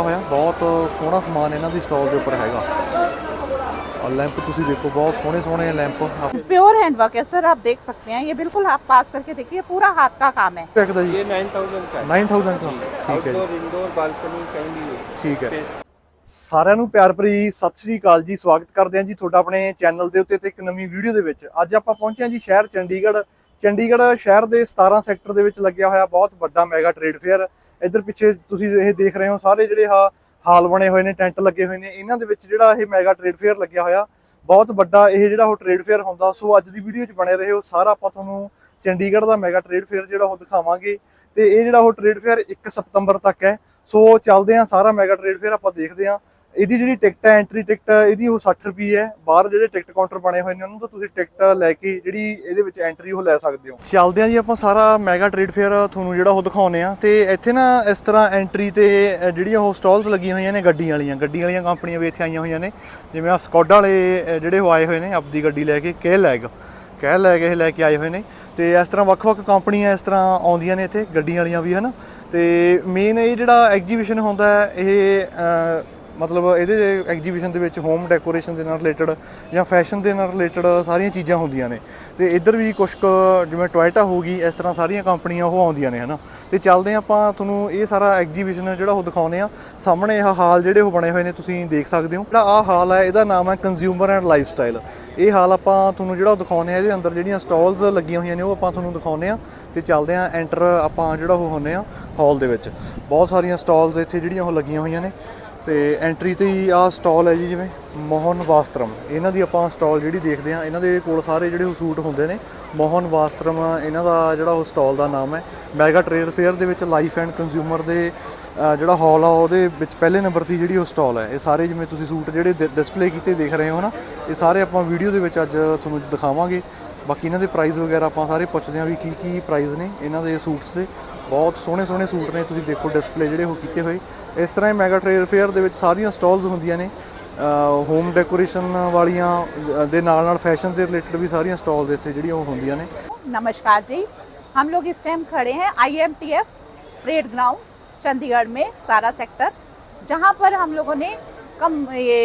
ਹੋਇਆ ਬਹੁਤ ਸੋਹਣਾ ਸਮਾਨ ਇਹਨਾਂ ਦੀ ਸਟਾਲ ਦੇ ਉੱਪਰ ਹੈਗਾ और लैंप तुम देखो बहुत सोने सोने हैं लैंप प्योर हैंड वर्क है सर आप देख सकते हैं ये बिल्कुल आप पास करके देखिए पूरा हाथ का काम है ये नाइन थाउजेंड का नाइन थाउजेंड का ठीक है इंडोर बालकनी कहीं भी ठीक है ਸਾਰਿਆਂ ਨੂੰ ਪਿਆਰ ਭਰੀ ਸਤਿ ਸ੍ਰੀ ਅਕਾਲ ਜੀ ਸਵਾਗਤ ਕਰਦੇ ਹਾਂ ਜੀ ਤੁਹਾਡਾ ਆਪਣੇ ਚੈਨਲ ਦੇ ਉੱਤੇ ਤੇ ਇੱਕ ਨਵੀਂ ਵੀਡੀਓ ਦੇ ਵਿੱਚ ਅੱਜ ਆਪਾਂ ਪਹੁੰਚੇ ਹਾਂ ਜੀ ਸ਼ਹਿਰ ਚੰਡੀਗੜ੍ਹ ਚੰਡੀਗੜ੍ਹ ਸ਼ਹਿਰ ਦੇ 17 ਸੈਕਟਰ ਦੇ ਵਿੱਚ ਲੱਗਿਆ ਹੋਇਆ ਬਹੁਤ ਵੱਡਾ ਮੈਗਾ ਟ੍ਰੇਡ ਫੇਅਰ ਇੱਧਰ ਪਿੱਛੇ ਤੁਸੀਂ ਇਹ ਦੇਖ ਰਹੇ ਹੋ, ਸਾਰੇ ਜਿਹੜੇ ਆ ਹਾਲ ਬਣੇ ਹੋਏ ਨੇ, ਟੈਂਟ ਲੱਗੇ ਹੋਏ ਨੇ, ਇਹਨਾਂ ਦੇ ਵਿੱਚ ਜਿਹੜਾ ਇਹ ਮੈਗਾ ਟ੍ਰੇਡ ਫੇਅਰ ਲੱਗਿਆ ਹੋਇਆ, ਬਹੁਤ ਵੱਡਾ ਇਹ ਜਿਹੜਾ ਉਹ ਟ੍ਰੇਡ ਫੇਅਰ ਹੁੰਦਾ। ਸੋ ਅੱਜ ਦੀ ਵੀਡੀਓ 'ਚ ਬਣੇ ਰਹੋ, ਸਾਰਾ ਆਪਾਂ ਤੁਹਾਨੂੰ ਚੰਡੀਗੜ੍ਹ ਦਾ ਮੈਗਾ ਟ੍ਰੇਡ ਫੇਅਰ ਜਿਹੜਾ ਉਹ ਦਿਖਾਵਾਂਗੇ। ਤੇ ਇਹ ਜਿਹੜਾ ਉਹ ਟ੍ਰੇਡ ਫੇਅਰ 1 ਸਤੰਬਰ ਤੱਕ ਹੈ। ਸੋ ਚੱਲਦੇ ਹਾਂ, ਸਾਰਾ ਮੈਗਾ ਟ੍ਰੇਡ ਫੇਅਰ ਆਪਾਂ ਦੇਖਦੇ ਹਾਂ। ਇਹਦੀ ਜਿਹੜੀ ਟਿਕਟ ਹੈ ਐਂਟਰੀ ਟਿਕਟ ਇਹਦੀ ਉਹ 60 ਰੁਪਏ ਹੈ। ਬਾਹਰ ਜਿਹੜੇ ਟਿਕਟ ਕਾਊਂਟਰ ਬਣੇ ਹੋਏ ਨੇ, ਉਹਨਾਂ ਤੋਂ ਤੁਸੀਂ ਟਿਕਟ ਲੈ ਕੇ ਜਿਹੜੀ ਇਹਦੇ ਵਿੱਚ ਐਂਟਰੀ ਉਹ ਲੈ ਸਕਦੇ ਹੋ। ਚੱਲਦੇ ਹਾਂ ਜੀ ਆਪਾਂ ਸਾਰਾ ਮੈਗਾ ਟ੍ਰੇਡ ਫੇਅਰ ਤੁਹਾਨੂੰ ਜਿਹੜਾ ਉਹ ਦਿਖਾਉਨੇ ਆ ਤੇ ਇੱਥੇ ਨਾ ਇਸ ਤਰ੍ਹਾਂ ਐਂਟਰੀ ਤੇ ਜਿਹੜੀਆਂ ਉਹ ਸਟਾਲਸ ਲੱਗੀਆਂ ਹੋਈਆਂ ਨੇ ਗੱਡੀਆਂ ਵਾਲੀਆਂ। ਗੱਡੀਆਂ ਵਾਲੀਆਂ ਕੰਪਨੀਆਂ ਵੀ ਇੱਥੇ ਆਈਆਂ ਹੋਈਆਂ ਨੇ। ਜਿਵੇਂ ਆ ਸਕੋਡਾ ਵਾਲੇ ਜਿਹੜੇ ਉਹ ਆਏ ਹੋਏ ਨੇ, ਆਪਦੀ ਗੱਡੀ ਲੈ ਕੇ ਕੇ ਲੈਗ ਕਹਿ ਲੈ ਕੇ ਇਹ ਲੈ ਕੇ ਆਏ ਹੋਏ ਨੇ। ਤੇ ਇਸ ਤਰ੍ਹਾਂ ਵੱਖ-ਵੱਖ ਕੰਪਨੀਆਂ ਇਸ ਤਰ੍ਹਾਂ ਆਉਂਦੀਆਂ ਨੇ ਇੱਥੇ, ਗੱਡੀਆਂ ਵਾਲੀਆਂ ਵੀ, ਹਨ। ਤੇ ਮੇਨ ਇਹ ਜਿਹੜਾ ਐਗਜੀਬਿਸ਼ਨ ਹੁੰਦਾ, ਇਹ ਮਤਲਬ ਇਹਦੇ ਐਗਜੀਬਿਸ਼ਨ ਦੇ ਵਿੱਚ ਹੋਮ ਡੈਕੋਰੇਸ਼ਨ ਦੇ ਨਾਲ ਰਿਲੇਟਡ ਜਾਂ ਫੈਸ਼ਨ ਦੇ ਨਾਲ ਰਿਲੇਟਡ ਸਾਰੀਆਂ ਚੀਜ਼ਾਂ ਹੁੰਦੀਆਂ ਨੇ। ਤੇ ਇੱਧਰ ਵੀ ਕੁਝ ਕੁ ਜਿਵੇਂ ਟੋਇਟਾ ਗਈ, ਇਸ ਤਰ੍ਹਾਂ ਸਾਰੀਆਂ ਕੰਪਨੀਆਂ ਉਹ ਆਉਂਦੀਆਂ ਨੇ, ਹਨਾ? ਤੇ ਚੱਲਦੇ ਹਾਂ ਆਪਾਂ, ਤੁਹਾਨੂੰ ਇਹ ਸਾਰਾ ਐਗਜੀਬਿਸ਼ਨ ਜਿਹੜਾ ਉਹ ਦਿਖਾਉਨੇ ਆ ਸਾਹਮਣੇ ਇਹ ਹਾਲ ਜਿਹੜੇ ਉਹ ਬਣੇ ਹੋਏ ਨੇ, ਤੁਸੀਂ ਦੇਖ ਸਕਦੇ ਹੋ। ਜਿਹੜਾ ਆਹ ਹਾਲ ਹੈ ਇਹਦਾ ਨਾਮ ਹੈ ਕੰਜ਼ਿਊਮਰ ਐਂਡ ਲਾਈਫ ਸਟਾਈਲ ਇਹ ਹਾਲ ਆਪਾਂ ਤੁਹਾਨੂੰ ਜਿਹੜਾ ਉਹ ਦਿਖਾਉਨੇ ਆ ਇਹਦੇ ਅੰਦਰ ਜਿਹੜੀਆਂ ਸਟਾਲਸ ਲੱਗੀਆਂ ਹੋਈਆਂ ਨੇ, ਉਹ ਆਪਾਂ ਤੁਹਾਨੂੰ ਦਿਖਾਉਨੇ ਆ ਤੇ ਚੱਲਦੇ ਆ ਐਂਟਰ ਆਪਾਂ ਜਿਹੜਾ ਉਹ ਹੁੰਨੇ ਆ ਹਾਲ ਦੇ ਵਿੱਚ। ਬਹੁਤ ਸਾਰੀਆਂ ਸਟਾਲਸ ਇੱਥੇ ਜਿਹੜੀਆਂ ਉਹ ਲੱਗੀਆਂ ਹੋਈਆਂ ਨੇ। ਤੇ ਐਂਟਰੀ ਤੇ ਹੀ ਆਹ ਸਟਾਲ ਹੈ ਜੀ ਜਿਵੇਂ ਮੋਹਨ ਵਾਸਤਰਮ। ਇਹਨਾਂ ਦੀ ਆਪਾਂ ਸਟਾਲ ਜਿਹੜੀ ਦੇਖਦੇ ਆ ਇਹਨਾਂ ਦੇ ਕੋਲ ਸਾਰੇ ਜਿਹੜੇ ਉਹ ਸੂਟ ਹੁੰਦੇ ਨੇ, ਮੋਹਨ ਵਾਸਤਰਮ, ਇਹਨਾਂ ਦਾ ਜਿਹੜਾ ਉਹ ਸਟਾਲ ਦਾ ਨਾਮ ਹੈ। ਮੈਗਾ ਟ੍ਰੇਡ ਫੇਅਰ ਦੇ ਵਿੱਚ ਲਾਈਫ ਐਂਡ ਕੰਜ਼ਿਊਮਰ ਦੇ ਜਿਹੜਾ ਹਾਲ ਆ, ਉਹਦੇ ਵਿੱਚ ਪਹਿਲੇ ਨੰਬਰ ਦੀ ਜਿਹੜੀ ਉਹ ਸਟਾਲ ਹੈ। ਇਹ ਸਾਰੇ ਜਿਵੇਂ ਤੁਸੀਂ ਸੂਟ ਜਿਹੜੇ ਡਿਸਪਲੇ ਕੀਤੇ ਦੇਖ ਰਹੇ ਹੋ ਨਾ, ਇਹ ਸਾਰੇ ਆਪਾਂ ਵੀਡੀਓ ਦੇ ਵਿੱਚ ਅੱਜ ਤੁਹਾਨੂੰ ਦਿਖਾਵਾਂਗੇ। ਬਾਕੀ ਇਹਨਾਂ ਦੇ ਪ੍ਰਾਈਸ ਵਗੈਰਾ ਆਪਾਂ ਸਾਰੇ ਪੁੱਛਦੇ ਹਾਂ ਵੀ ਕੀ ਕੀ ਪ੍ਰਾਈਸ ਨੇ ਇਹਨਾਂ ਦੇ ਸੂਟਸ ਦੇ। ਬਹੁਤ ਸੋਹਣੇ ਸੋਹਣੇ ਸੂਟ ਨੇ, ਤੁਸੀਂ ਦੇਖੋ ਡਿਸਪਲੇ ਜਿਹੜੇ ਉਹ ਕੀਤੇ ਹੋਏ। ਇਸ ਤਰ੍ਹਾਂ ਹੀ ਮੈਗਾ ਟ੍ਰੇਡ ਫੇਅਰ ਦੇ ਵਿੱਚ ਸਾਰੀਆਂ ਸਟਾਲਸ ਹੁੰਦੀਆਂ ਨੇ ਹੋਮ ਡੈਕੋਰੇਸ਼ਨ ਵਾਲੀਆਂ ਅ, ਦੇ ਨਾਲ ਨਾਲ ਫੈਸ਼ਨ ਦੇ ਰਿਲੇਟਡ ਵੀ ਸਾਰੀਆਂ ਸਟਾਲ ਦੇ ਇੱਥੇ ਜਿਹੜੀਆਂ ਉਹ ਹੁੰਦੀਆਂ ਨੇ नमस्कार जी हम लोग इस टाइम खड़े हैं आईएमटीएफ परेड ग्राउंड चंडीगढ़ में सारा सेक्टर जहां पर हम लोगों ने कम ये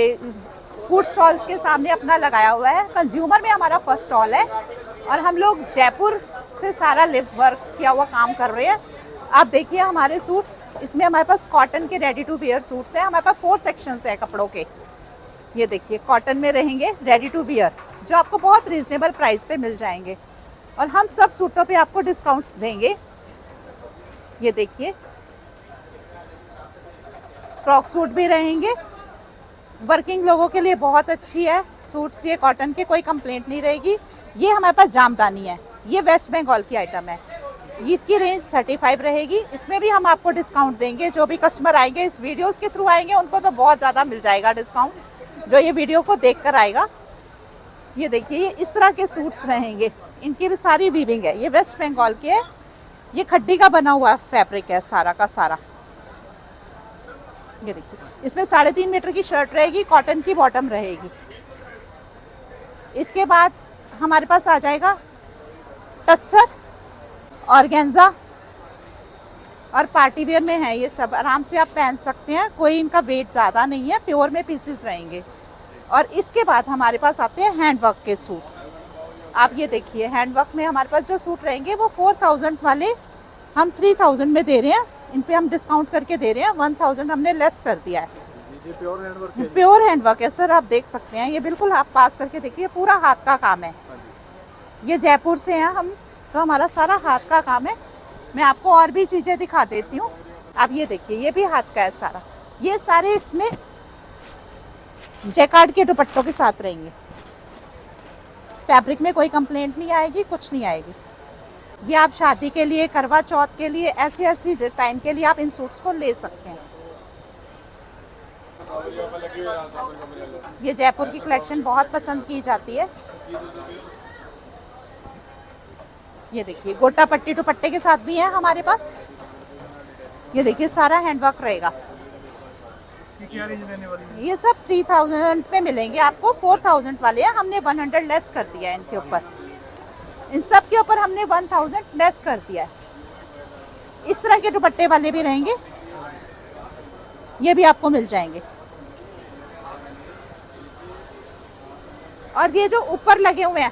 फूड स्टॉल्स के सामने अपना लगाया हुआ है कंज्यूमर में हमारा फर्स्ट स्टॉल है और हम लोग जयपुर से सारा लिव वर्क किया हुआ काम कर रहे हैं आप देखिए हमारे सूट्स इसमें हमारे पास कॉटन के रेडी टू वेयर सूट्स हैं, हमारे पास फोर सेक्शंस है कपड़ों के। ये देखिए कॉटन में रहेंगे रेडी टू वियर जो आपको बहुत रीजनेबल प्राइस पे मिल जाएँगे। और हम सब सूटों पे आपको डिस्काउंट्स देंगे। ये देखिए फ्रॉक सूट भी रहेंगे। वर्किंग लोगों के लिए बहुत अच्छी है सूट्स ये कॉटन के कोई कंप्लेंट नहीं रहेगी। ये हमारे पास जामदानी है, ये वेस्ट बंगाल की आइटम है। इसकी रेंज 35 रहेगी। इसमें भी हम आपको डिस्काउंट देंगे। जो भी कस्टमर आएँगे, इस वीडियोस के थ्रू आएँगे, उनको तो बहुत ज़्यादा मिल जाएगा डिस्काउंट जो ये वीडियो को देख कर आएगा। ये देखिए, ये इस तरह के सूट्स रहेंगे। इनकी भी सारी वीविंग है। ये वेस्ट बंगाल के है। ये खड्डी का बना हुआ फैब्रिक है सारा का सारा। ये देखिए, इसमें साढ़े तीन मीटर की शर्ट रहेगी कॉटन की बॉटम रहेगी। इसके बाद हमारे पास आ जाएगा टस्सर। ऑर्गेन्जा और पार्टी वेयर में है ये सब। आराम से आप पहन सकते हैं। कोई इनका वेट ज़्यादा नहीं है। प्योर में पीसेस रहेंगे। और इसके बाद हमारे पास आते हैं हैंडवर्क के सूट्स आप ये देखिए हैंडवर्क में हमारे पास जो सूट रहेंगे वो फोर थाउज़ेंड वाले हम थ्री थाउज़ेंड में दे रहे हैं। इन पर हम डिस्काउंट करके दे रहे हैं। वन थाउज़ेंड हमने लेस कर दिया है। प्योर हैंडवर्क है। सर आप देख सकते हैं। ये बिल्कुल आप पास करके देखिए पूरा हाथ का काम है। ये जयपुर से हैं हम। तो हमारा सारा हाथ का काम है। मैं आपको और भी चीज़ें दिखा देती हूँ। आप ये देखिए, ये भी हाथ का है सारा। ये सारे इसमें जैकार्ड के दुपट्टों के साथ रहेंगे। फैब्रिक में कोई कंप्लेंट नहीं आएगी, कुछ नहीं आएगी। ये आप शादी के लिए, करवा चौथ के लिए ऐसी ऐसी टाइम के लिए आप इन सूट्स को ले सकते हैं। ये जयपुर की कलेक्शन बहुत पसंद की जाती है। ये देखिए गोटा पट्टी टू पट्टे के साथ भी है हमारे पास। ये देखिए सारा हैंडवर्क रहेगा। ये सब थ्री थाउज़ेंड में मिलेंगे आपको फोर थाउज़ेंड वाले हैं। हमने वन हंड्रेड लेस कर दिया है इनके ऊपर। इन सब के ऊपर हमने वन थाउज़ेंड लेस कर दिया है। इस तरह के दुपट्टे वाले भी रहेंगे। ये भी आपको मिल जाएँगे। और ये जो ऊपर लगे हुए हैं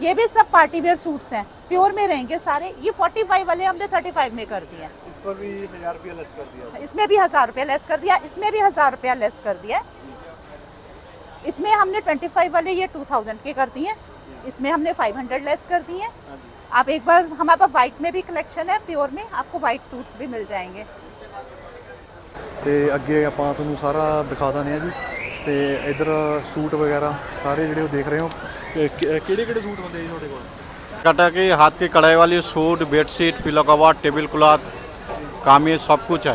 ये भी सब पार्टी वेयर सूट्स हैं प्योर में रहेंगे सारे ये 45 वाले हमने 35 में कर दिए हैं इस पर भी हजार रुपया लेस कर दिया इसमें भी हजार रुपया लेस कर दिया इसमें भी हजार रुपया लेस कर दिया इसमें हमने 25 वाले ये 2000 के कर दिए इसमें हमने 500 लेस कर दिए आप एक बार हमारे पास वाइट में भी कलेक्शन है प्योर में आपको वाइट सूट्स भी मिल जाएंगे ਤੇ ਅੱਗੇ ਆਪਾਂ ਤੁਹਾਨੂੰ ਸਾਰਾ ਦਿਖਾ ਦਾਂਗੇ ਆ ਜੀ ਤੇ ਇਧਰ ਸੂਟ ਵਗੈਰਾ ਸਾਰੇ ਜਿਹੜੇ ਉਹ ਦੇਖ ਰਹੇ ਹੋ ਕਿਹੜੇ ਕਿਹੜੇ ਸੂਟ ਹੁੰਦੇ ਜੀ ਤੁਹਾਡੇ ਕੋਲ कटा के हाथ की कढ़ाई वाली suit bedsheet pillow cover table cloth kameez सब कुछ है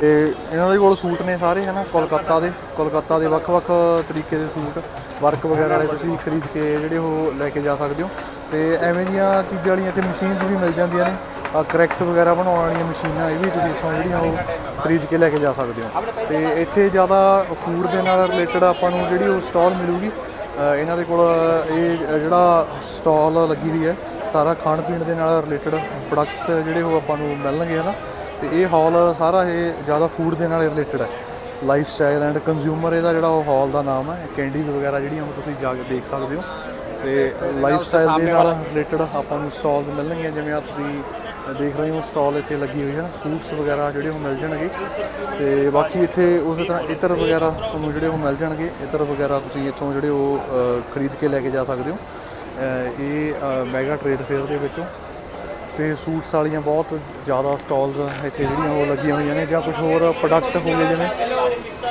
ਤੇ ਇਹਨਾਂ ਦੇ ਕੋਲ ਸੂਟ ਨੇ ਸਾਰੇ ਹਨਾ ਕੋਲਕਾਤਾ ਦੇ ਕੋਲਕਾਤਾ ਦੇ ਵੱਖ-ਵੱਖ ਤਰੀਕੇ ਦੇ ਸੂਟ ਵਰਕ ਵਗੈਰਾ ਵਾਲੇ ਤੁਸੀਂ ਖਰੀਦ ਕੇ ਜਿਹੜੇ ਉਹ ਲੈ ਕੇ ਜਾ ਸਕਦੇ ਹੋ ਤੇ ਐਵੇਂ ਦੀਆਂ ਚੀਜ਼ਾਂ ਵਾਲੀਆਂ ਇੱਥੇ ਮਸ਼ੀਨਸ ਵੀ ਮਿਲ ਜਾਂਦੀਆਂ ਨੇ ਆ ਕਰੈਕਸ ਵਗੈਰਾ ਬਣਾਉਣ ਵਾਲੀਆਂ ਮਸ਼ੀਨਾਂ ਇਹ ਵੀ ਤੁਸੀਂ ਇੱਥੋਂ ਜਿਹੜੀਆਂ ਉਹ ਖਰੀਦ ਕੇ ਲੈ ਕੇ ਜਾ ਸਕਦੇ ਹੋ ਤੇ ਇੱਥੇ ਜ਼ਿਆਦਾ ਫੂਡ ਦੇ ਨਾਲ ਰਿਲੇਟਡ ਆਪਾਂ ਨੂੰ ਜਿਹੜੀ ਉਹ ਸਟਾਲ ਮਿਲੂਗੀ ਅ, ਇਹਨਾਂ ਦੇ ਕੋਲ ਇਹ ਜਿਹੜਾ ਸਟਾਲ ਲੱਗੀ ਹੋਈ ਹੈ ਸਾਰਾ ਖਾਣ ਪੀਣ ਦੇ ਨਾਲ ਰਿਲੇਟਡ ਪ੍ਰੋਡਕਟਸ ਜਿਹੜੇ ਉਹ ਆਪਾਂ ਨੂੰ ਮਿਲਣਗੇ ਹਨਾ? ਤੇ ਇਹ ਹਾਲ ਸਾਰਾ ਇਹ ਜ਼ਿਆਦਾ ਫੂਡ ਦੇ ਨਾਲ ਰਿਲੇਟਡ ਹੈ। ਲਾਈਫ ਸਟਾਈਲ ਐਂਡ ਕੰਜ਼ਿਊਮਰ ਇਹਦਾ ਜਿਹੜਾ ਉਹ ਹਾਲ ਦਾ ਨਾਮ ਹੈ ਕੈਂਡੀਜ਼ ਵਗੈਰਾ ਜਿਹੜੀਆਂ ਉਹ ਤੁਸੀਂ ਜਾ ਕੇ ਦੇਖ ਸਕਦੇ ਹੋ। ਤੇ ਲਾਈਫ ਸਟਾਈਲ ਦੇ ਨਾਲ ਰਿਲੇਟਡ ਆਪਾਂ ਨੂੰ ਸਟਾਲਸ ਮਿਲਣਗੀਆਂ ਜਿਵੇਂ ਆ ਤੁਸੀਂ ਦੇਖ ਰਹੇ ਹੋ ਸਟਾਲ ਇੱਥੇ ਲੱਗੀ ਹੋਈ ਹੈ ਸੂਟਸ ਵਗੈਰਾ ਜਿਹੜੇ ਉਹ ਮਿਲ ਜਾਣਗੇ। ਤੇ ਬਾਕੀ ਇੱਥੇ ਉਸੇ ਤਰ੍ਹਾਂ ਇਤਰ ਵਗੈਰਾ ਤੁਹਾਨੂੰ ਜਿਹੜੇ ਉਹ ਮਿਲ ਜਾਣਗੇ। ਇਤਰ ਵਗੈਰਾ ਤੁਸੀਂ ਇੱਥੋਂ ਜਿਹੜੇ ਉਹ ਖਰੀਦ ਕੇ ਲੈ ਕੇ ਜਾ ਸਕਦੇ ਹੋ। ਇਹ ਮੈਗਾ ਟ੍ਰੇਡ ਫੇਅਰ ਦੇ ਵਿੱਚੋਂ। ਤੇ ਸੂਟਸ ਵਾਲੀਆਂ ਬਹੁਤ ਜ਼ਿਆਦਾ ਸਟਾਲਸ ਇੱਥੇ ਜਿਹੜੀਆਂ ਉਹ ਲੱਗੀਆਂ ਹੋਈਆਂ ਨੇ ਜਾਂ ਕੁਝ ਹੋਰ ਪ੍ਰੋਡਕਟ ਹੋ ਗਏ ਜਿਵੇਂ